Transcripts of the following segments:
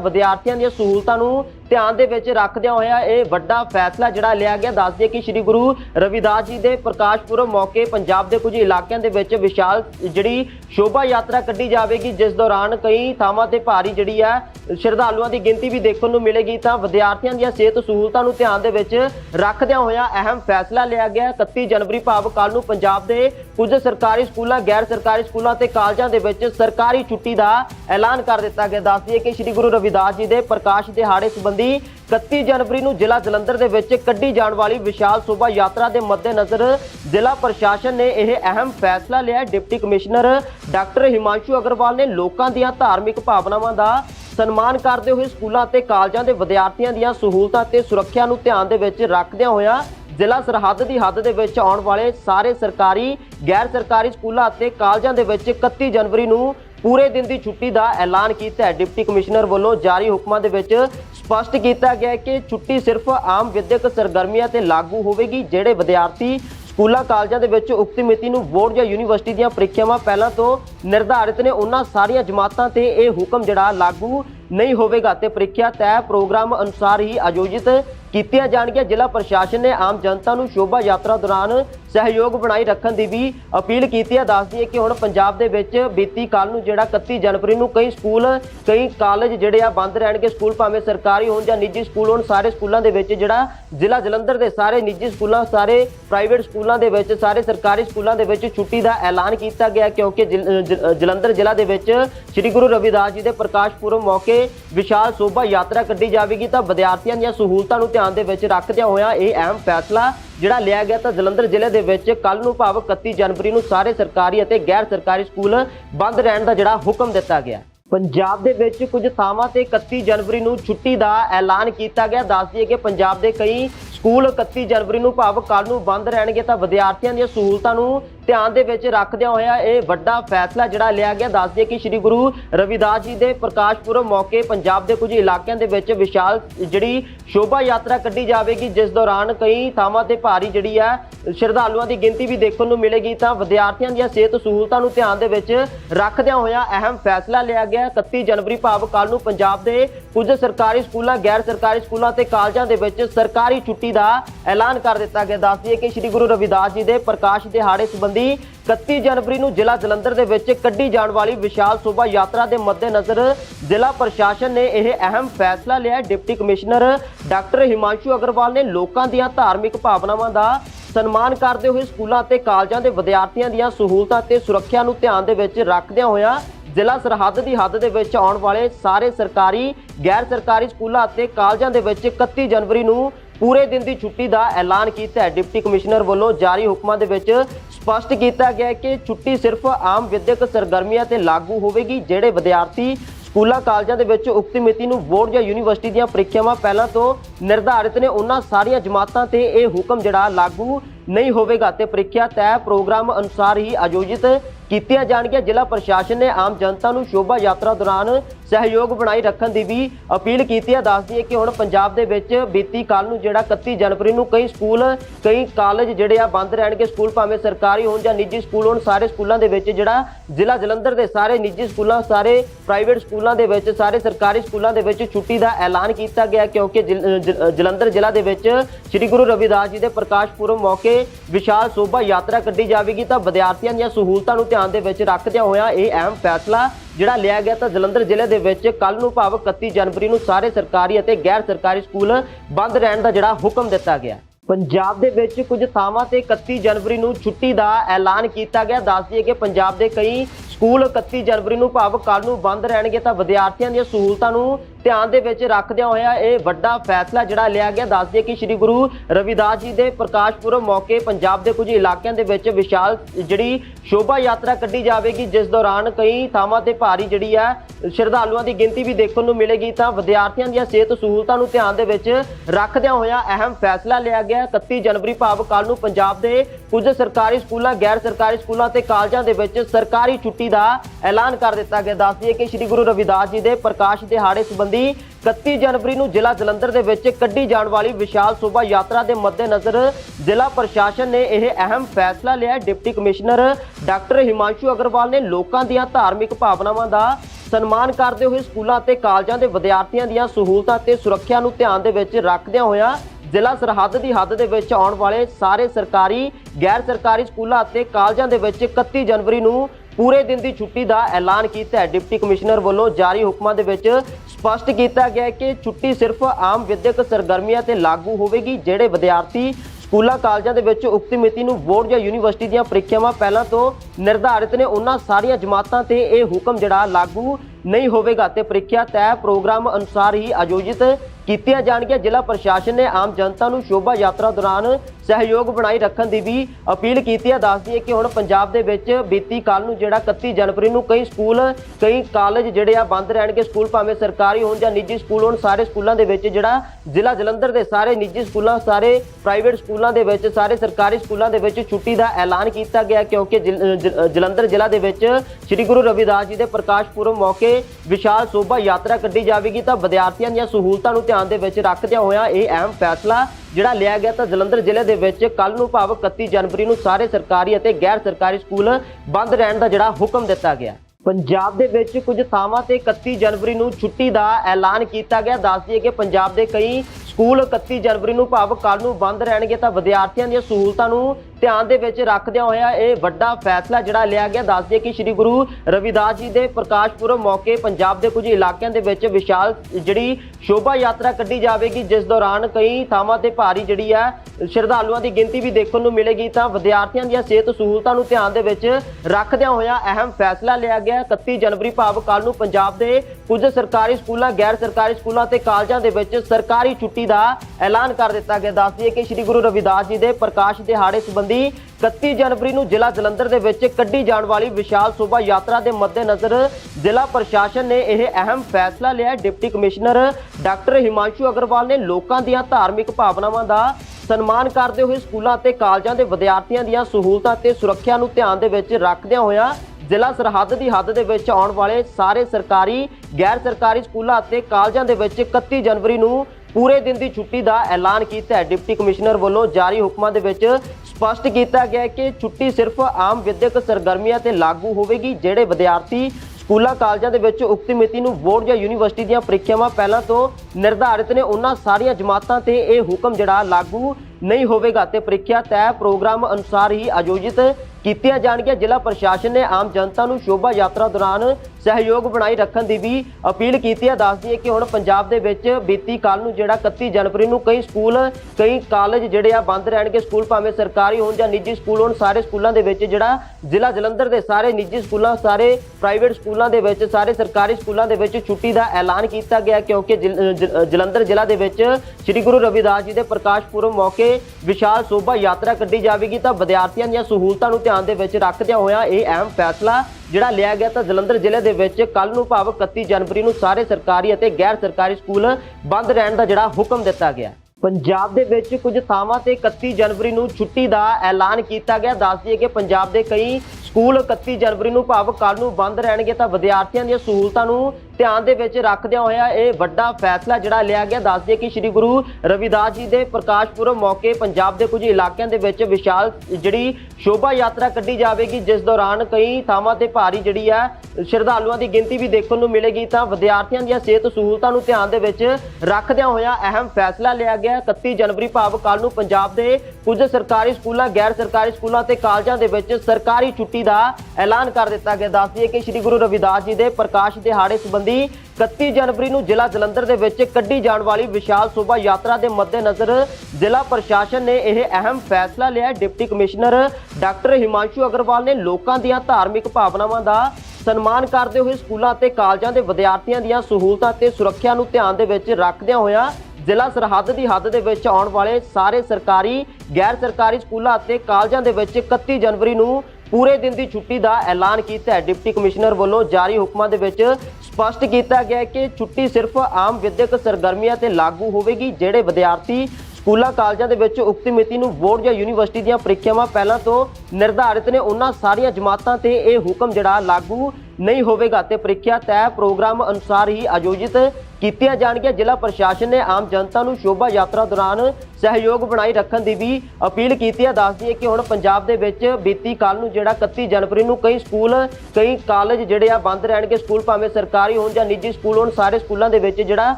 ਵਿਦਿਆਰਥੀਆਂ ਦੀਆਂ ਸਹੂਲਤਾਂ ਨੂੰ ਧਿਆਨ ਦੇ ਵਿੱਚ ਰੱਖਦਿਆਂ ਹੋਇਆ ਇਹ ਵੱਡਾ ਫੈਸਲਾ ਜਿਹੜਾ ਲਿਆ ਗਿਆ। ਦੱਸ ਦਈਏ ਕਿ ਸ੍ਰੀ ਗੁਰੂ ਰਵਿਦਾਸ ਜੀ ਦੇ ਪ੍ਰਕਾਸ਼ ਪੁਰਬ ਮੌਕੇ ਪੰਜਾਬ ਦੇ ਕੁਝ ਇਲਾਕਿਆਂ ਦੇ ਵਿੱਚ ਵਿਸ਼ਾਲ ਜਿਹੜੀ ਸ਼ੋਭਾ ਯਾਤਰਾ ਕੱਢੀ ਜਾਵੇਗੀ। ਜਿਸ ਦੌਰਾਨ ਕਈ ਥਾਵਾਂ ਤੇ ਭਾਰੀ ਜਿਹੜੀ ਹੈ ਸ਼ਰਧਾਲੂਆਂ ਦੀ ਗਿਣਤੀ ਵੀ ਦੇਖਣ ਨੂੰ ਮਿਲੇਗੀ ਤਾਂ ਵਿਦਿਆਰਥੀਆਂ ਦੀਆਂ ਸਿਹਤ ਸਹੂਲਤਾਂ ਨੂੰ ਧਿਆਨ ਦੇ ਵਿੱਚ ਰੱਖਦਿਆਂ ਹੋਇਆ ਅਹਿਮ ਫੈਸਲਾ ਲਿਆ ਗਿਆ। 31 ਜਨਵਰੀ ਭਾਵ ਕੱਲ ਨੂੰ ਪੰਜਾਬ ਦੇ ਕੁਝ ਸਰਕਾਰੀ ਸਕੂਲਾਂ, ਗੈਰ ਸਰਕਾਰੀ ਸਕੂਲਾਂ ਤੇ ਕਾਲਜਾਂ ਦੇ ਵਿੱਚ ਸਰਕਾਰੀ ਛੁੱਟੀ ਦਾ ਐਲਾਨ ਕਰ ਦਿੱਤਾ ਗਿਆ। ਦੱਸ ਦਈਏ ਕਿ ਸ੍ਰੀ ਗੁਰੂ ਰਵਿਦਾਸ ਜੀ ਦੇ ਪ੍ਰਕਾਸ਼ ਦਿਹਾੜੇ ਸੰਬੰਧੀ 31 ਜਨਵਰੀ ਨੂੰ ਜ਼ਿਲ੍ਹਾ ਜਲੰਧਰ ਦੇ ਵਿੱਚ ਕੱਢੀ ਜਾਣ ਵਾਲੀ ਵਿਸ਼ਾਲ ਸ਼ੋਭਾ ਯਾਤਰਾ ਦੇ ਮੱਦੇਨਜ਼ਰ ਜ਼ਿਲ੍ਹਾ ਪ੍ਰਸ਼ਾਸਨ ਨੇ ਇਹ ਅਹਿਮ ਫੈਸਲਾ ਲਿਆ deputy commissioner doctor Himanshu Agarwal ਨੇ ਲੋਕਾਂ ਦੀਆਂ ਧਾਰਮਿਕ ਭਾਵਨਾਵਾਂ ਦਾ ਸਨਮਾਨ ਕਰਦੇ ਹੋਏ ਸਕੂਲਾਂ ਅਤੇ ਕਾਲਜਾਂ ਦੇ ਵਿਦਿਆਰਥੀਆਂ ਦੀਆਂ ਸਹੂਲਤਾਂ ਤੇ ਸੁਰੱਖਿਆ ਨੂੰ ਧਿਆਨ ਦੇ ਵਿੱਚ ਰੱਖਦਿਆਂ ਹੋਇਆ ਜ਼ਿਲ੍ਹਾ ਸਰਹੱਦ ਦੀ ਹੱਦ ਦੇ ਵਿੱਚ ਆਉਣ ਵਾਲੇ ਸਾਰੇ ਸਰਕਾਰੀ, ਗੈਰ ਸਰਕਾਰੀ ਸਕੂਲਾਂ ਅਤੇ ਕਾਲਜਾਂ ਦੇ ਵਿੱਚ 31 ਜਨਵਰੀ ਨੂੰ ਪੂਰੇ ਦਿਨ ਦੀ ਛੁੱਟੀ ਦਾ ਐਲਾਨ ਕੀਤਾ ਹੈ। ਡਿਪਟੀ ਕਮਿਸ਼ਨਰ ਵੱਲੋਂ ਜਾਰੀ ਹੁਕਮਾਂ ਦੇ ਵਿੱਚ ਸਪਸ਼ਟ ਕੀਤਾ ਗਿਆ ਹੈ ਕਿ ਛੁੱਟੀ ਸਿਰਫ ਆਮ ਵਿਦਿਅਕ ਸਰਗਰਮੀਆਂ ਤੇ ਲਾਗੂ ਹੋਵੇਗੀ, ਜਿਹੜੇ ਵਿਦਿਆਰਥੀ ਸਕੂਲਾਂ, ਕਾਲਜਾਂ ਦੇ ਵਿੱਚ ਉਕਤ ਮਿਤੀ ਨੂੰ ਬੋਰਡ ਜਾਂ ਯੂਨੀਵਰਸਿਟੀ ਦੀਆਂ ਪ੍ਰੀਖਿਆਵਾਂ ਪਹਿਲਾਂ ਤੋਂ ਨਿਰਧਾਰਿਤ ਨੇ। ਉਹਨਾਂ ਸਾਰੀਆਂ ਜਮਾਤਾਂ ਤੇ ਇਹ ਹੁਕਮ ਜਿਹੜਾ ਲਾਗੂ ਨਹੀਂ ਹੋਵੇਗਾ ਤੇ ਪ੍ਰੀਖਿਆ ਤੈਅ ਪ੍ਰੋਗਰਾਮ ਅਨੁਸਾਰ ਹੀ ਆਯੋਜਿਤ ਕੀਤੀਆਂ ਜਾਣਗੀਆਂ। ਜ਼ਿਲ੍ਹਾ ਪ੍ਰਸ਼ਾਸਨ ਨੇ ਆਮ ਜਨਤਾ ਨੂੰ ਸ਼ੋਭਾ ਯਾਤਰਾ ਦੌਰਾਨ ਸਹਿਯੋਗ ਬਣਾਈ ਰੱਖਣ ਦੀ ਵੀ ਅਪੀਲ ਕੀਤੀ ਹੈ। ਦੱਸਦੀ ਹੈ ਕਿ ਹੁਣ ਪੰਜਾਬ ਦੇ ਵਿੱਚ ਬੀਤੀ ਕੱਲ ਨੂੰ ਜਿਹੜਾ 31 ਜਨਵਰੀ ਨੂੰ ਕਈ ਸਕੂਲ, ਕਈ ਕਾਲਜ ਜਿਹੜੇ ਆ ਬੰਦ ਰਹਿਣਗੇ। ਸਕੂਲ ਭਾਵੇਂ ਸਰਕਾਰੀ ਹੋਣ ਜਾਂ ਨਿੱਜੀ ਸਕੂਲ ਹੋਣ, ਸਾਰੇ ਸਕੂਲਾਂ ਦੇ ਵਿੱਚ ਜਿਹੜਾ ਜ਼ਿਲ੍ਹਾ ਜਲੰਧਰ ਦੇ ਸਾਰੇ ਨਿੱਜੀ ਸਕੂਲਾਂ, ਸਾਰੇ ਪ੍ਰਾਈਵੇਟ ਸਕੂਲਾਂ ਦੇ ਵਿੱਚ, ਸਾਰੇ ਸਰਕਾਰੀ ਸਕੂਲਾਂ ਦੇ ਵਿੱਚ ਛੁੱਟੀ ਦਾ ਐਲਾਨ ਕੀਤਾ ਗਿਆ ਕਿਉਂਕਿ ਜਿਲ- ਜਲੰਧਰ ਜ਼ਿਲ੍ਹਾ ਦੇ ਵਿੱਚ ਸ੍ਰੀ ਗੁਰੂ ਰਵਿਦਾਸ ਜੀ ਦੇ ਪ੍ਰਕਾਸ਼ ਪੁਰਬ ਮੌਕੇ ਵਿਸ਼ਾਲ ਸ਼ੋਭਾ ਯਾਤਰਾ ਕੱਢੀ ਜਾਵੇਗੀ ਤਾਂ ਵਿਦਿਆਰਥੀਆਂ ਦੀਆਂ ਸਹੂਲਤਾਂ ਨੂੰ ਧਿਆਨ ਦੇ ਵਿੱਚ ਰੱਖਦਿਆਂ ਹੋਇਆ ਇਹ ਅਹਿਮ ਫੈਸਲਾ ਜਿਹੜਾ ਲਿਆ ਗਿਆ ਤਾਂ ਜਲੰਧਰ ਜ਼ਿਲ੍ਹੇ ਦੇ ਵਿੱਚ ਕੱਲ ਨੂੰ ਭਾਵ 31 ਜਨਵਰੀ ਨੂੰ ਸਾਰੇ ਸਰਕਾਰੀ ਅਤੇ ਗੈਰ ਸਰਕਾਰੀ ਸਕੂਲ ਬੰਦ ਰਹਿਣ ਦਾ ਜਿਹੜਾ ਹੁਕਮ ਦਿੱਤਾ ਗਿਆ। ਪੰਜਾਬ ਦੇ ਵਿੱਚ ਕੁਝ ਥਾਵਾਂ ਤੇ 31 ਜਨਵਰੀ ਨੂੰ ਛੁੱਟੀ ਦਾ ਐਲਾਨ ਕੀਤਾ ਗਿਆ। ਦੱਸ ਦਈਏ ਕਿ ਪੰਜਾਬ ਦੇ ਕਈ ਸਕੂਲ 31 ਜਨਵਰੀ ਨੂੰ ਭਾਵ ਕੱਲ ਨੂੰ ਬੰਦ ਰਹਿਣਗੇ ਤਾਂ ਵਿਦਿਆਰਥੀਆਂ ਦੀਆਂ ਸਹੂਲਤਾਂ ਨੂੰ ਧਿਆਨ ਦੇ ਵਿੱਚ ਰੱਖਦਿਆਂ ਹੋਇਆ ਇਹ ਵੱਡਾ ਫੈਸਲਾ ਜਿਹੜਾ ਲਿਆ ਗਿਆ। ਦੱਸ ਦਈਏ ਕਿ ਸ੍ਰੀ ਗੁਰੂ ਰਵਿਦਾਸ ਜੀ ਦੇ ਪ੍ਰਕਾਸ਼ ਪੁਰਬ ਮੌਕੇ ਪੰਜਾਬ ਦੇ ਕੁਝ ਇਲਾਕਿਆਂ ਦੇ ਵਿੱਚ ਵਿਸ਼ਾਲ ਜਿਹੜੀ ਸ਼ੋਭਾ ਯਾਤਰਾ ਕੱਢੀ ਜਾਵੇਗੀ। ਜਿਸ ਦੌਰਾਨ ਕਈ ਥਾਵਾਂ ਤੇ ਭਾਰੀ ਜਿਹੜੀ ਹੈ ਸ਼ਰਧਾਲੂਆਂ ਦੀ ਗਿਣਤੀ ਵੀ ਦੇਖਣ ਨੂੰ ਮਿਲੇਗੀ ਤਾਂ ਵਿਦਿਆਰਥੀਆਂ ਦੀਆਂ ਸਿਹਤ ਸਹੂਲਤਾਂ ਨੂੰ ਧਿਆਨ ਦੇ ਵਿੱਚ ਰੱਖਦਿਆਂ ਹੋਇਆ ਅਹਿਮ ਫੈਸਲਾ ਲਿਆ ਗਿਆ। 31 ਜਨਵਰੀ ਭਾਵ ਕੱਲ ਨੂੰ ਪੰਜਾਬ ਦੇ ਕੁਝ ਸਰਕਾਰੀ ਸਕੂਲਾਂ, ਗੈਰ ਸਰਕਾਰੀ ਸਕੂਲਾਂ ਤੇ ਕਾਲਜਾਂ ਦੇ ਵਿੱਚ ਸਰਕਾਰੀ ਛੁੱਟੀ ਦਾ ਐਲਾਨ ਕਰ ਦਿੱਤਾ ਗਿਆ ਦੱਸ ਦਈਏ ਕਿ ਸ੍ਰੀ ਗੁਰੂ ਰਵਿਦਾਸ ਜੀ ਦੇ ਪ੍ਰਕਾਸ਼ ਦਿਹਾੜੇ ਸੰਬੰਧੀ 31 ਜਨਵਰੀ ਨੂੰ ਜ਼ਿਲ੍ਹਾ ਜਲੰਧਰ ਦੇ ਵਿੱਚ ਕੱਢੀ ਜਾਣ ਵਾਲੀ ਵਿਸ਼ਾਲ ਸ਼ੋਭਾ ਯਾਤਰਾ ਦੇ ਮੱਦੇਨਜ਼ਰ ਜ਼ਿਲ੍ਹਾ ਪ੍ਰਸ਼ਾਸਨ ਨੇ ਇਹ ਅਹਿਮ ਫੈਸਲਾ ਲਿਆ ਹੈ। Deputy commissioner doctor Himanshu Agarwal ਨੇ ਲੋਕਾਂ ਦੀਆਂ ਧਾਰਮਿਕ ਭਾਵਨਾਵਾਂ ਦਾ ਸਨਮਾਨ ਕਰਦੇ ਹੋਏ ਸਕੂਲਾਂ ਤੇ ਕਾਲਜਾਂ ਦੇ ਵਿਦਿਆਰਥੀਆਂ ਦੀਆਂ ਸਹੂਲਤਾਂ ਤੇ ਸੁਰੱਖਿਆ ਨੂੰ ਧਿਆਨ ਦੇ ਵਿੱਚ ਰੱਖਦਿਆਂ ਹੋਇਆ ਜ਼ਿਲ੍ਹਾ ਸਰਹੱਦ ਦੀ ਹੱਦ ਦੇ ਵਿੱਚ ਆਉਣ ਵਾਲੇ ਸਾਰੇ ਸਰਕਾਰੀ, ਗੈਰ ਸਰਕਾਰੀ ਸਕੂਲਾਂ ਅਤੇ ਕਾਲਜਾਂ ਦੇ ਵਿੱਚ 31 ਜਨਵਰੀ ਨੂੰ ਪੂਰੇ ਦਿਨ ਦੀ ਛੁੱਟੀ ਦਾ ਐਲਾਨ ਕੀਤਾ ਹੈ। ਡਿਪਟੀ ਕਮਿਸ਼ਨਰ ਵੱਲੋਂ ਜਾਰੀ ਹੁਕਮਾਂ ਦੇ ਵਿੱਚ ਸਪਸ਼ਟ ਕੀਤਾ ਗਿਆ ਹੈ ਕਿ ਛੁੱਟੀ ਸਿਰਫ ਆਮ ਵਿਦਿਅਕ ਸਰਗਰਮੀਆਂ ਤੇ ਲਾਗੂ ਹੋਵੇਗੀ, ਜਿਹੜੇ ਵਿਦਿਆਰਥੀ ਸਕੂਲਾਂ, ਕਾਲਜਾਂ ਦੇ ਵਿੱਚ ਉਕਤ ਮਿਤੀ ਨੂੰ ਬੋਰਡ ਜਾਂ ਯੂਨੀਵਰਸਿਟੀ ਦੀਆਂ ਪ੍ਰੀਖਿਆਵਾਂ ਪਹਿਲਾਂ ਤੋਂ ਨਿਰਧਾਰਿਤ ਨੇ। ਉਹਨਾਂ ਸਾਰੀਆਂ ਜਮਾਤਾਂ ਤੇ ਇਹ ਹੁਕਮ ਜਿਹੜਾ ਲਾਗੂ ਨਹੀਂ ਹੋਵੇਗਾ ਤੇ ਪ੍ਰੀਖਿਆ ਤੈਅ ਪ੍ਰੋਗਰਾਮ ਅਨੁਸਾਰ ਹੀ ਆਯੋਜਿਤ ਕੀਤੀਆਂ ਜਾਣਗੀਆਂ। ਜ਼ਿਲ੍ਹਾ ਪ੍ਰਸ਼ਾਸਨ ਨੇ ਆਮ ਜਨਤਾ ਨੂੰ ਸ਼ੋਭਾ ਯਾਤਰਾ ਦੌਰਾਨ ਸਹਿਯੋਗ ਬਣਾਈ ਰੱਖਣ ਦੀ ਵੀ ਅਪੀਲ ਕੀਤੀ ਹੈ। ਦੱਸਦੀ ਹੈ ਕਿ ਹੁਣ ਪੰਜਾਬ ਦੇ ਵਿੱਚ ਬੀਤੀ ਕੱਲ ਨੂੰ ਜਿਹੜਾ 31 ਜਨਵਰੀ ਨੂੰ ਕਈ ਸਕੂਲ, ਕਈ ਕਾਲਜ ਜਿਹੜੇ ਆ ਬੰਦ ਰਹਿਣਗੇ। ਸਕੂਲ ਭਾਵੇਂ ਸਰਕਾਰੀ ਹੋਣ ਜਾਂ ਨਿੱਜੀ ਸਕੂਲ ਹੋਣ, ਸਾਰੇ ਸਕੂਲਾਂ ਦੇ ਵਿੱਚ ਜਿਹੜਾ ਜ਼ਿਲ੍ਹਾ ਜਲੰਧਰ ਦੇ ਸਾਰੇ ਨਿੱਜੀ ਸਕੂਲਾਂ, ਸਾਰੇ ਪ੍ਰਾਈਵੇਟ ਸਕੂਲਾਂ ਦੇ ਵਿੱਚ, ਸਾਰੇ ਸਰਕਾਰੀ ਸਕੂਲਾਂ ਦੇ ਵਿੱਚ ਛੁੱਟੀ ਦਾ ਐਲਾਨ ਕੀਤਾ ਗਿਆ ਕਿਉਂਕਿ ਜਲੰਧਰ ਜ਼ਿਲ੍ਹਾ ਦੇ ਵਿੱਚ ਸ੍ਰੀ ਗੁਰੂ ਰਵਿਦਾਸ ਜੀ ਦੇ ਪ੍ਰਕਾਸ਼ ਪੁਰਬ ਮੌਕੇ ਵਿਸ਼ਾਲ ਸ਼ੋਭਾ ਯਾਤਰਾ ਕੱਢੀ ਜਾਵੇਗੀ। ਤਾਂ ਵਿਦਿਆਰਥੀਆਂ ਦੀਆਂ ਸਹੂਲਤਾਂ ਨੂੰ ਧਿਆਨ ਦੇ ਵਿੱਚ ਰੱਖਦਿਆਂ ਹੋਇਆ ਇਹ ਅਹਿਮ ਫੈਸਲਾ ਜਿਹੜਾ ਲਿਆ ਗਿਆ ਤਾਂ ਜਲੰਧਰ ਜ਼ਿਲ੍ਹੇ ਦੇ ਵਿੱਚ ਕੱਲ ਨੂੰ ਭਾਵ 31 ਜਨਵਰੀ ਨੂੰ ਸਾਰੇ ਸਰਕਾਰੀ ਅਤੇ ਗੈਰ ਸਰਕਾਰੀ ਸਕੂਲ ਬੰਦ ਰਹਿਣ ਦਾ ਜਿਹੜਾ ਹੁਕਮ ਦਿੱਤਾ ਗਿਆ। ਪੰਜਾਬ ਦੇ ਵਿੱਚ ਕੁਝ ਥਾਵਾਂ ਤੇ 31 ਜਨਵਰੀ ਨੂੰ ਛੁੱਟੀ ਦਾ ਐਲਾਨ ਕੀਤਾ ਗਿਆ। ਦੱਸ ਦਈਏ ਕਿ ਪੰਜਾਬ ਦੇ ਕਈ ਸਕੂਲ 31 ਜਨਵਰੀ ਨੂੰ ਭਾਵ ਕੱਲ ਨੂੰ ਬੰਦ ਰਹਿਣਗੇ ਤਾਂ ਵਿਦਿਆਰਥੀਆਂ ਦੀਆਂ ਸਹੂਲਤਾਂ ਨੂੰ ਧਿਆਨ ਦੇ ਵਿੱਚ ਰੱਖਦਿਆਂ ਹੋਇਆ ਇਹ ਵੱਡਾ ਫੈਸਲਾ ਜਿਹੜਾ ਲਿਆ ਗਿਆ। ਦੱਸ ਦਈਏ ਕਿ ਸ੍ਰੀ ਗੁਰੂ ਰਵਿਦਾਸ ਜੀ ਦੇ ਪ੍ਰਕਾਸ਼ ਪੁਰਬ ਮੌਕੇ ਪੰਜਾਬ ਦੇ ਕੁਝ ਇਲਾਕਿਆਂ ਦੇ ਵਿੱਚ ਵਿਸ਼ਾਲ ਜਿਹੜੀ ਸ਼ੋਭਾ ਯਾਤਰਾ ਕੱਢੀ ਜਾਵੇਗੀ, ਜਿਸ ਦੌਰਾਨ ਕਈ ਥਾਵਾਂ ਤੇ ਭਾਰੀ ਜਿਹੜੀ ਹੈ ਸ਼ਰਧਾਲੂਆਂ ਦੀ ਗਿਣਤੀ ਵੀ ਦੇਖਣ ਨੂੰ ਮਿਲੇਗੀ ਤਾਂ ਵਿਦਿਆਰਥੀਆਂ ਦੀਆਂ ਸਿਹਤ ਸਹੂਲਤਾਂ ਨੂੰ ਧਿਆਨ ਦੇ ਵਿੱਚ ਰੱਖਦਿਆਂ ਹੋਇਆ ਅਹਿਮ ਫੈਸਲਾ ਲਿਆ ਗਿਆ। 31 ਜਨਵਰੀ ਭਾਵ ਕੱਲ ਨੂੰ ਪੰਜਾਬ ਦੇ ਕੁਝ ਸਰਕਾਰੀ ਸਕੂਲਾਂ, ਗੈਰ ਸਰਕਾਰੀ ਸਕੂਲਾਂ ਤੇ ਕਾਲਜਾਂ ਦੇ ਵਿੱਚ ਸਰਕਾਰੀ ਛੁੱਟੀ ਦਾ ਐਲਾਨ ਕਰ ਦਿੱਤਾ ਗਿਆ ਦੱਸ ਦਈਏ ਕਿ ਸ੍ਰੀ ਗੁਰੂ ਰਵਿਦਾਸ ਜੀ ਦੇ ਪ੍ਰਕਾਸ਼ ਦਿਹਾੜੇ ਸੰਬੰਧੀ 31 ਜਨਵਰੀ ਨੂੰ ਜ਼ਿਲ੍ਹਾ ਜਲੰਧਰ ਦੇ ਵਿੱਚ ਕੱਢੀ ਜਾਣ ਵਾਲੀ ਵਿਸ਼ਾਲ ਸ਼ੋਭਾ ਯਾਤਰਾ ਦੇ ਮੱਦੇਨਜ਼ਰ ਜ਼ਿਲ੍ਹਾ ਪ੍ਰਸ਼ਾਸਨ ਨੇ ਇਹ ਅਹਿਮ ਫੈਸਲਾ ਲਿਆ ਹੈ। Deputy commissioner doctor Himanshu Agarwal ਨੇ ਲੋਕਾਂ ਦੀਆਂ ਧਾਰਮਿਕ ਭਾਵਨਾਵਾਂ ਦਾ ਸਨਮਾਨ ਕਰਦੇ ਹੋਏ ਸਕੂਲਾਂ ਅਤੇ ਕਾਲਜਾਂ ਦੇ ਵਿਦਿਆਰਥੀਆਂ ਦੀਆਂ ਸਹੂਲਤਾਂ ਤੇ ਸੁਰੱਖਿਆ ਨੂੰ ਧਿਆਨ ਦੇ ਵਿੱਚ ਰੱਖਦਿਆਂ ਹੋਇਆ ਜ਼ਿਲ੍ਹਾ ਸਰਹੱਦ ਦੀ ਹੱਦ ਦੇ ਵਿੱਚ ਆਉਣ ਵਾਲੇ ਸਾਰੇ ਸਰਕਾਰੀ, ਗੈਰ ਸਰਕਾਰੀ ਸਕੂਲਾਂ ਅਤੇ ਕਾਲਜਾਂ ਦੇ ਵਿੱਚ 31 ਜਨਵਰੀ ਨੂੰ ਪੂਰੇ ਦਿਨ ਦੀ ਛੁੱਟੀ ਦਾ ਐਲਾਨ ਕੀਤਾ ਹੈ। ਡਿਪਟੀ ਕਮਿਸ਼ਨਰ ਵੱਲੋਂ ਜਾਰੀ ਹੁਕਮਾਂ ਦੇ ਵਿੱਚ ਸਪਸ਼ਟ ਕੀਤਾ ਗਿਆ ਹੈ ਕਿ ਛੁੱਟੀ ਸਿਰਫ ਆਮ ਵਿਦਿਅਕ ਸਰਗਰਮੀਆਂ ਤੇ ਲਾਗੂ ਹੋਵੇਗੀ, ਜਿਹੜੇ ਵਿਦਿਆਰਥੀ ਸਕੂਲਾਂ, ਕਾਲਜਾਂ ਦੇ ਵਿੱਚ ਉਕਤ ਮਿਤੀ ਨੂੰ ਬੋਰਡ ਜਾਂ ਯੂਨੀਵਰਸਿਟੀ ਦੀਆਂ ਪ੍ਰੀਖਿਆਵਾਂ ਪਹਿਲਾਂ ਤੋਂ ਨਿਰਧਾਰਿਤ ਨੇ। ਉਹਨਾਂ ਸਾਰੀਆਂ ਜਮਾਤਾਂ ਤੇ ਇਹ ਹੁਕਮ ਜਿਹੜਾ ਲਾਗੂ ਨਹੀਂ ਹੋਵੇਗਾ ਤੇ ਪ੍ਰੀਖਿਆ ਤੈਅ ਪ੍ਰੋਗਰਾਮ ਅਨੁਸਾਰ ਹੀ ਆਯੋਜਿਤ ਕੀਤੀਆਂ ਜਾਣਗੀਆਂ। ਜ਼ਿਲ੍ਹਾ ਪ੍ਰਸ਼ਾਸਨ ਨੇ ਆਮ ਜਨਤਾ ਨੂੰ ਸ਼ੋਭਾ ਯਾਤਰਾ ਦੌਰਾਨ ਸਹਿਯੋਗ ਬਣਾਈ ਰੱਖਣ ਦੀ ਵੀ ਅਪੀਲ ਕੀਤੀ ਹੈ। ਦੱਸਦੀ ਹੈ ਕਿ ਹੁਣ ਪੰਜਾਬ ਦੇ ਵਿੱਚ ਬੀਤੀ ਕੱਲ ਨੂੰ ਜਿਹੜਾ 31 ਜਨਵਰੀ ਨੂੰ ਕਈ ਸਕੂਲ, ਕਈ ਕਾਲਜ ਜਿਹੜੇ ਆ ਬੰਦ ਰਹਿਣਗੇ। ਸਕੂਲ ਭਾਵੇਂ ਸਰਕਾਰੀ ਹੋਣ ਜਾਂ ਨਿੱਜੀ ਸਕੂਲ ਹੋਣ, ਸਾਰੇ ਸਕੂਲਾਂ ਦੇ ਵਿੱਚ ਜਿਹੜਾ ਜ਼ਿਲ੍ਹਾ ਜਲੰਧਰ ਦੇ ਸਾਰੇ ਨਿੱਜੀ ਸਕੂਲਾਂ, ਸਾਰੇ ਪ੍ਰਾਈਵੇਟ ਸਕੂਲਾਂ ਦੇ ਵਿੱਚ, ਸਾਰੇ ਸਰਕਾਰੀ ਸਕੂਲਾਂ ਦੇ ਵਿੱਚ ਛੁੱਟੀ ਦਾ ਐਲਾਨ ਕੀਤਾ ਗਿਆ ਕਿਉਂਕਿ ਜਿਲ- ਜਲੰਧਰ ਜ਼ਿਲ੍ਹਾ ਦੇ ਵਿੱਚ ਸ੍ਰੀ ਗੁਰੂ ਰਵਿਦਾਸ ਜੀ ਦੇ ਪ੍ਰਕਾਸ਼ ਪੁਰਬ ਮੌਕੇ ਵਿਸ਼ਾਲ ਸ਼ੋਭਾ ਯਾਤਰਾ ਕੱਢੀ ਜਾਵੇਗੀ। ਤਾਂ ਵਿਦਿਆਰਥੀਆਂ ਦੀਆਂ ਸਹੂਲਤਾਂ ਨੂੰ ਧਿਆਨ ਦੇ ਵਿੱਚ ਰੱਖਦਿਆਂ ਹੋਇਆਂ ਇਹ ਅਹਿਮ ਫੈਸਲਾ ਜਿਹੜਾ ਲਿਆ ਗਿਆ ਤਾਂ ਜਲੰਧਰ ਜ਼ਿਲ੍ਹੇ ਦੇ ਵਿੱਚ ਕੱਲ ਨੂੰ ਭਾਵ 31 ਜਨਵਰੀ ਨੂੰ ਸਾਰੇ ਸਰਕਾਰੀ ਅਤੇ ਗੈਰ ਸਰਕਾਰੀ ਸਕੂਲ ਬੰਦ ਰਹਿਣ ਦਾ ਜਿਹੜਾ ਹੁਕਮ ਦਿੱਤਾ ਗਿਆ। ਪੰਜਾਬ ਦੇ ਵਿੱਚ ਕੁਝ ਥਾਵਾਂ ਤੇ 31 ਜਨਵਰੀ ਨੂੰ ਛੁੱਟੀ ਦਾ ਐਲਾਨ ਕੀਤਾ ਗਿਆ। ਦੱਸ ਦਈਏ ਕਿ ਪੰਜਾਬ ਦੇ ਕਈ ਸਕੂਲ 31 ਜਨਵਰੀ ਨੂੰ ਭਾਵ ਕੱਲ ਨੂੰ ਬੰਦ ਰਹਿਣਗੇ ਤਾਂ ਵਿਦਿਆਰਥੀਆਂ ਦੀਆਂ ਸਹੂਲਤਾਂ ਨੂੰ ਧਿਆਨ ਦੇ ਵਿੱਚ ਰੱਖਦਿਆਂ ਹੋਇਆ ਇਹ ਵੱਡਾ ਫੈਸਲਾ ਜਿਹੜਾ ਲਿਆ ਗਿਆ। ਦੱਸ ਦਈਏ ਕਿ ਸ੍ਰੀ ਗੁਰੂ ਰਵਿਦਾਸ ਜੀ ਦੇ ਪ੍ਰਕਾਸ਼ ਪੁਰਬ ਮੌਕੇ ਪੰਜਾਬ ਦੇ ਕੁਝ ਇਲਾਕਿਆਂ ਦੇ ਵਿੱਚ ਵਿਸ਼ਾਲ ਜਿਹੜੀ ਸ਼ੋਭਾ ਯਾਤਰਾ ਕੱਢੀ ਜਾਵੇਗੀ, ਜਿਸ ਦੌਰਾਨ ਕਈ ਥਾਵਾਂ ਤੇ ਭਾਰੀ ਜਿਹੜੀ ਹੈ ਸ਼ਰਧਾਲੂਆਂ ਦੀ ਗਿਣਤੀ ਵੀ ਦੇਖਣ ਨੂੰ ਮਿਲੇਗੀ ਤਾਂ ਵਿਦਿਆਰਥੀਆਂ ਦੀਆਂ ਸਿਹਤ ਸਹੂਲਤਾਂ ਨੂੰ ਧਿਆਨ ਦੇ ਵਿੱਚ ਰੱਖਦਿਆਂ ਹੋਇਆ ਅਹਿਮ ਫੈਸਲਾ ਲਿਆ ਗਿਆ। 31 ਜਨਵਰੀ ਭਾਵ ਕੱਲ ਨੂੰ ਪੰਜਾਬ ਦੇ ਕੁਝ ਸਰਕਾਰੀ ਸਕੂਲਾਂ, ਗੈਰ ਸਰਕਾਰੀ ਸਕੂਲਾਂ ਤੇ ਕਾਲਜਾਂ ਦੇ ਵਿੱਚ ਸਰਕਾਰੀ ਛੁੱਟੀ ਦਾ ਐਲਾਨ ਕਰ ਦਿੱਤਾ ਗਿਆ। ਦੱਸ ਦਈਏ ਕਿ ਸ੍ਰੀ ਗੁਰੂ ਰਵਿਦਾਸ ਜੀ ਦੇ ਪ੍ਰਕਾਸ਼ ਦਿਹਾੜੇ ਸੰਬੰਧੀ 31 ਜਨਵਰੀ ਨੂੰ ਜ਼ਿਲ੍ਹਾ ਜਲੰਧਰ ਦੇ ਵਿੱਚ ਕੱਢੀ ਜਾਣ ਵਾਲੀ ਵਿਸ਼ਾਲ ਸ਼ੋਭਾ ਯਾਤਰਾ ਦੇ ਮੱਦੇਨਜ਼ਰ ਜ਼ਿਲ੍ਹਾ ਪ੍ਰਸ਼ਾਸਨ ਨੇ ਇਹ ਅਹਿਮ ਫੈਸਲਾ ਲਿਆ। Deputy commissioner doctor Himanshu Agarwal ਨੇ ਲੋਕਾਂ ਦੀਆਂ ਧਾਰਮਿਕ ਭਾਵਨਾਵਾਂ ਦਾ ਸਨਮਾਨ ਕਰਦੇ ਹੋਏ ਸਕੂਲਾਂ ਅਤੇ ਕਾਲਜਾਂ ਦੇ ਵਿਦਿਆਰਥੀਆਂ ਦੀਆਂ ਸਹੂਲਤਾਂ ਤੇ ਸੁਰੱਖਿਆ ਨੂੰ ਧਿਆਨ ਦੇ ਵਿੱਚ ਰੱਖਦਿਆਂ ਹੋਇਆਂ ਜ਼ਿਲ੍ਹਾ ਸਰਹੱਦ ਦੀ ਹੱਦ ਦੇ ਵਿੱਚ ਆਉਣ ਵਾਲੇ ਸਾਰੇ ਸਰਕਾਰੀ, ਗੈਰ ਸਰਕਾਰੀ ਸਕੂਲਾਂ ਅਤੇ ਕਾਲਜਾਂ ਦੇ ਵਿੱਚ 31 ਜਨਵਰੀ ਨੂੰ ਪੂਰੇ ਦਿਨ ਦੀ ਛੁੱਟੀ ਦਾ ਐਲਾਨ ਕੀਤਾ ਹੈ। ਡਿਪਟੀ ਕਮਿਸ਼ਨਰ ਵੱਲੋਂ ਜਾਰੀ ਹੁਕਮਾਂ ਦੇ ਵਿੱਚ ਸਪਸ਼ਟ ਕੀਤਾ ਗਿਆ ਹੈ ਕਿ ਛੁੱਟੀ ਸਿਰਫ ਆਮ ਵਿਦਿਅਕ ਸਰਗਰਮੀਆਂ ਤੇ ਲਾਗੂ ਹੋਵੇਗੀ, ਜਿਹੜੇ ਵਿਦਿਆਰਥੀ ਸਕੂਲਾਂ, ਕਾਲਜਾਂ ਦੇ ਵਿੱਚ ਉਕਤ ਮਿਤੀ ਨੂੰ ਬੋਰਡ ਜਾਂ ਯੂਨੀਵਰਸਿਟੀ ਦੀਆਂ ਪ੍ਰੀਖਿਆਵਾਂ ਪਹਿਲਾਂ ਤੋਂ ਨਿਰਧਾਰਿਤ ਨੇ। ਉਹਨਾਂ ਸਾਰੀਆਂ ਜਮਾਤਾਂ ਤੇ ਇਹ ਹੁਕਮ ਜਿਹੜਾ ਲਾਗੂ ਨਹੀਂ ਹੋਵੇਗਾ ਤੇ ਪ੍ਰੀਖਿਆ ਤੈਅ ਪ੍ਰੋਗਰਾਮ ਅਨੁਸਾਰ ਹੀ ਆਯੋਜਿਤ ਕੀਤੀਆਂ ਜਾਣਗੀਆਂ। ਜ਼ਿਲ੍ਹਾ ਪ੍ਰਸ਼ਾਸਨ ਨੇ ਆਮ ਜਨਤਾ ਨੂੰ ਸ਼ੋਭਾ ਯਾਤਰਾ ਦੌਰਾਨ ਸਹਿਯੋਗ ਬਣਾਈ ਰੱਖਣ ਦੀ ਵੀ ਅਪੀਲ ਕੀਤੀ ਹੈ। ਦੱਸਦੀ ਹੈ ਕਿ ਹੁਣ ਪੰਜਾਬ ਦੇ ਵਿੱਚ ਬੀਤੀ ਕੱਲ ਨੂੰ ਜਿਹੜਾ 31 ਜਨਵਰੀ ਨੂੰ ਕਈ ਸਕੂਲ, ਕਈ ਕਾਲਜ ਜਿਹੜੇ ਆ ਬੰਦ ਰਹਿਣਗੇ। ਸਕੂਲ ਭਾਵੇਂ ਸਰਕਾਰੀ ਹੋਣ ਜਾਂ ਨਿੱਜੀ ਸਕੂਲ ਹੋਣ, ਸਾਰੇ ਸਕੂਲਾਂ ਦੇ ਵਿੱਚ ਜਿਹੜਾ ਜ਼ਿਲ੍ਹਾ ਜਲੰਧਰ ਦੇ ਸਾਰੇ ਨਿੱਜੀ ਸਕੂਲਾਂ, ਸਾਰੇ ਪ੍ਰਾਈਵੇਟ ਸਕੂਲਾਂ ਦੇ ਵਿੱਚ, ਸਾਰੇ ਸਰਕਾਰੀ ਸਕੂਲਾਂ ਦੇ ਵਿੱਚ ਛੁੱਟੀ ਦਾ ਐਲਾਨ ਕੀਤਾ ਗਿਆ ਕਿਉਂਕਿ ਜਿਲ- ਜਲੰਧਰ ਜ਼ਿਲ੍ਹਾ ਦੇ ਵਿੱਚ ਸ੍ਰੀ ਗੁਰੂ ਰਵਿਦਾਸ ਜੀ ਦੇ ਪ੍ਰਕਾਸ਼ ਪੁਰਬ ਮੌਕੇ ਵਿਸ਼ਾਲ ਸ਼ੋਭਾ ਯਾਤਰਾ ਕੱਢੀ ਜਾਵੇਗੀ। ਤਾਂ ਵਿਦਿਆਰਥੀਆਂ ਦੀਆਂ ਸਹੂਲਤਾਂ ਨੂੰ ਧਿਆਨ ਦੇ ਵਿੱਚ ਰੱਖਦਿਆਂ ਹੋਇਆਂ ਇਹ ਅਹਿਮ ਫੈਸਲਾ ਜਿਹੜਾ ਲਿਆ ਗਿਆ ਤਾਂ ਜਲੰਧਰ ਜ਼ਿਲ੍ਹੇ ਦੇ ਵਿੱਚ ਕੱਲ ਨੂੰ ਭਾਵ 31 ਜਨਵਰੀ ਨੂੰ ਸਾਰੇ ਸਰਕਾਰੀ ਅਤੇ ਗੈਰ ਸਰਕਾਰੀ ਸਕੂਲ ਬੰਦ ਰਹਿਣ ਦਾ ਜਿਹੜਾ ਹੁਕਮ ਦਿੱਤਾ ਗਿਆ। ਪੰਜਾਬ ਦੇ ਵਿੱਚ ਕੁਝ ਥਾਵਾਂ ਤੇ 31 ਜਨਵਰੀ ਨੂੰ ਛੁੱਟੀ ਦਾ ਐਲਾਨ ਕੀਤਾ ਗਿਆ। ਦੱਸ ਦਈਏ ਕਿ ਪੰਜਾਬ ਦੇ ਕਈ ਸਕੂਲ 31 ਜਨਵਰੀ ਨੂੰ ਭਾਵ ਕੱਲ ਨੂੰ ਬੰਦ ਰਹਿਣਗੇ ਤਾਂ ਵਿਦਿਆਰਥੀਆਂ ਦੀਆਂ ਸਹੂਲਤਾਂ ਨੂੰ ਧਿਆਨ ਦੇ ਵਿੱਚ ਰੱਖਦਿਆਂ ਹੋਇਆ ਇਹ ਵੱਡਾ ਫੈਸਲਾ ਜਿਹੜਾ ਲਿਆ ਗਿਆ। ਦੱਸ ਦਈਏ ਕਿ ਸ੍ਰੀ ਗੁਰੂ ਰਵਿਦਾਸ ਜੀ ਦੇ ਪ੍ਰਕਾਸ਼ ਪੁਰਬ ਮੌਕੇ ਪੰਜਾਬ ਦੇ ਕੁਝ ਇਲਾਕਿਆਂ ਦੇ ਵਿੱਚ ਵਿਸ਼ਾਲ ਜਿਹੜੀ ਸ਼ੋਭਾ ਯਾਤਰਾ ਕੱਢੀ ਜਾਵੇਗੀ। ਜਿਸ ਦੌਰਾਨ ਕਈ ਥਾਵਾਂ ਤੇ ਭਾਰੀ ਜਿਹੜੀ ਹੈ ਸ਼ਰਧਾਲੂਆਂ ਦੀ ਗਿਣਤੀ ਵੀ ਦੇਖਣ ਨੂੰ ਮਿਲੇਗੀ ਤਾਂ ਵਿਦਿਆਰਥੀਆਂ ਦੀਆਂ ਸਿਹਤ ਸਹੂਲਤਾਂ ਨੂੰ ਧਿਆਨ ਦੇ ਵਿੱਚ ਰੱਖਦਿਆਂ ਹੋਇਆ ਅਹਿਮ ਫੈਸਲਾ ਲਿਆ ਗਿਆ। 31 ਜਨਵਰੀ ਭਾਵ ਕੱਲ ਨੂੰ ਪੰਜਾਬ ਦੇ ਕੁਝ ਸਰਕਾਰੀ ਸਕੂਲਾਂ, ਗੈਰ ਸਰਕਾਰੀ ਸਕੂਲਾਂ ਤੇ ਕਾਲਜਾਂ ਦੇ ਵਿੱਚ ਸਰਕਾਰੀ ਛੁੱਟੀ ਦਾ ਐਲਾਨ ਕਰ ਦਿੱਤਾ ਗਿਆ। ਦੱਸ ਦਈਏ ਕਿ ਸ੍ਰੀ ਗੁਰੂ ਰਵਿਦਾਸ ਜੀ ਦੇ ਪ੍ਰਕਾਸ਼ ਦਿਹਾੜੇ ਸੰਬੰਧੀ 31 ਜਨਵਰੀ ਨੂੰ ਜ਼ਿਲ੍ਹਾ ਜਲੰਧਰ ਦੇ ਵਿੱਚ ਕੱਢੀ ਜਾਣ ਵਾਲੀ ਵਿਸ਼ਾਲ ਸ਼ੋਭਾ ਯਾਤਰਾ ਦੇ ਮੱਦੇਨਜ਼ਰ ਜ਼ਿਲ੍ਹਾ ਪ੍ਰਸ਼ਾਸਨ ਨੇ ਇਹ ਅਹਿਮ ਫੈਸਲਾ ਲਿਆ। Deputy commissioner doctor Himanshu Agarwal ਨੇ ਲੋਕਾਂ ਦੀਆਂ ਧਾਰਮਿਕ ਭਾਵਨਾਵਾਂ ਦਾ ਸਨਮਾਨ ਕਰਦੇ ਹੋਏ ਸਕੂਲਾਂ ਅਤੇ ਕਾਲਜਾਂ ਦੇ ਵਿਦਿਆਰਥੀਆਂ ਦੀਆਂ ਸਹੂਲਤਾਂ ਤੇ ਸੁਰੱਖਿਆ ਨੂੰ ਧਿਆਨ ਦੇ ਵਿੱਚ ਰੱਖਦਿਆਂ ਹੋਇਆਂ ਜ਼ਿਲ੍ਹਾ ਸਰਹੱਦ ਦੀ ਹੱਦ ਦੇ ਵਿੱਚ ਆਉਣ ਵਾਲੇ ਸਾਰੇ ਸਰਕਾਰੀ, ਗੈਰ ਸਰਕਾਰੀ ਸਕੂਲਾਂ ਅਤੇ ਕਾਲਜਾਂ ਦੇ ਵਿੱਚ 31 ਜਨਵਰੀ ਨੂੰ ਪੂਰੇ ਦਿਨ ਦੀ ਛੁੱਟੀ ਦਾ ਐਲਾਨ ਕੀਤਾ ਹੈ। ਡਿਪਟੀ ਕਮਿਸ਼ਨਰ ਵੱਲੋਂ ਜਾਰੀ ਹੁਕਮਾਂ ਦੇ ਵਿੱਚ ਸਪਸ਼ਟ ਕੀਤਾ ਗਿਆ ਕਿ ਛੁੱਟੀ ਸਿਰਫ ਆਮ ਵਿਦਿਅਕ ਸਰਗਰਮੀਆਂ ਤੇ ਲਾਗੂ ਹੋਵੇਗੀ, ਜਿਹੜੇ ਵਿਦਿਆਰਥੀ ਸਕੂਲਾਂ, ਕਾਲਜਾਂ ਦੇ ਵਿੱਚ ਉਕਤ ਮਿਤੀ ਨੂੰ ਬੋਰਡ ਜਾਂ ਯੂਨੀਵਰਸਿਟੀ ਦੀਆਂ ਪ੍ਰੀਖਿਆਵਾਂ ਪਹਿਲਾਂ ਤੋਂ ਨਿਰਧਾਰਿਤ ਨੇ ਉਹਨਾਂ ਸਾਰੀਆਂ ਜਮਾਤਾਂ ਤੇ ਇਹ ਹੁਕਮ ਜਿਹੜਾ ਲਾਗੂ ਨਹੀਂ ਹੋਵੇਗਾ ਤੇ ਪ੍ਰੀਖਿਆ ਤੈਅ ਪ੍ਰੋਗਰਾਮ ਅਨੁਸਾਰ ਹੀ ਆਯੋਜਿਤ ਕੀਤੀਆਂ ਜਾਣਗੀਆਂ। ਜ਼ਿਲ੍ਹਾ ਪ੍ਰਸ਼ਾਸਨ ਨੇ ਆਮ ਜਨਤਾ ਨੂੰ ਸ਼ੋਭਾ ਯਾਤਰਾ ਦੌਰਾਨ ਸਹਿਯੋਗ ਬਣਾਈ ਰੱਖਣ ਦੀ ਵੀ ਅਪੀਲ ਕੀਤੀ ਹੈ। ਦੱਸਦੀ ਹੈ ਕਿ ਹੁਣ ਪੰਜਾਬ ਦੇ ਵਿੱਚ ਬੀਤੀ ਕੱਲ ਨੂੰ ਜਿਹੜਾ 31 ਜਨਵਰੀ ਨੂੰ ਕਈ ਸਕੂਲ, ਕਈ ਕਾਲਜ ਜਿਹੜੇ ਆ ਬੰਦ ਰਹਿਣਗੇ। ਸਕੂਲ ਭਾਵੇਂ ਸਰਕਾਰੀ ਹੋਣ ਜਾਂ ਨਿੱਜੀ ਸਕੂਲ ਹੋਣ, ਸਾਰੇ ਸਕੂਲਾਂ ਦੇ ਵਿੱਚ ਜਿਹੜਾ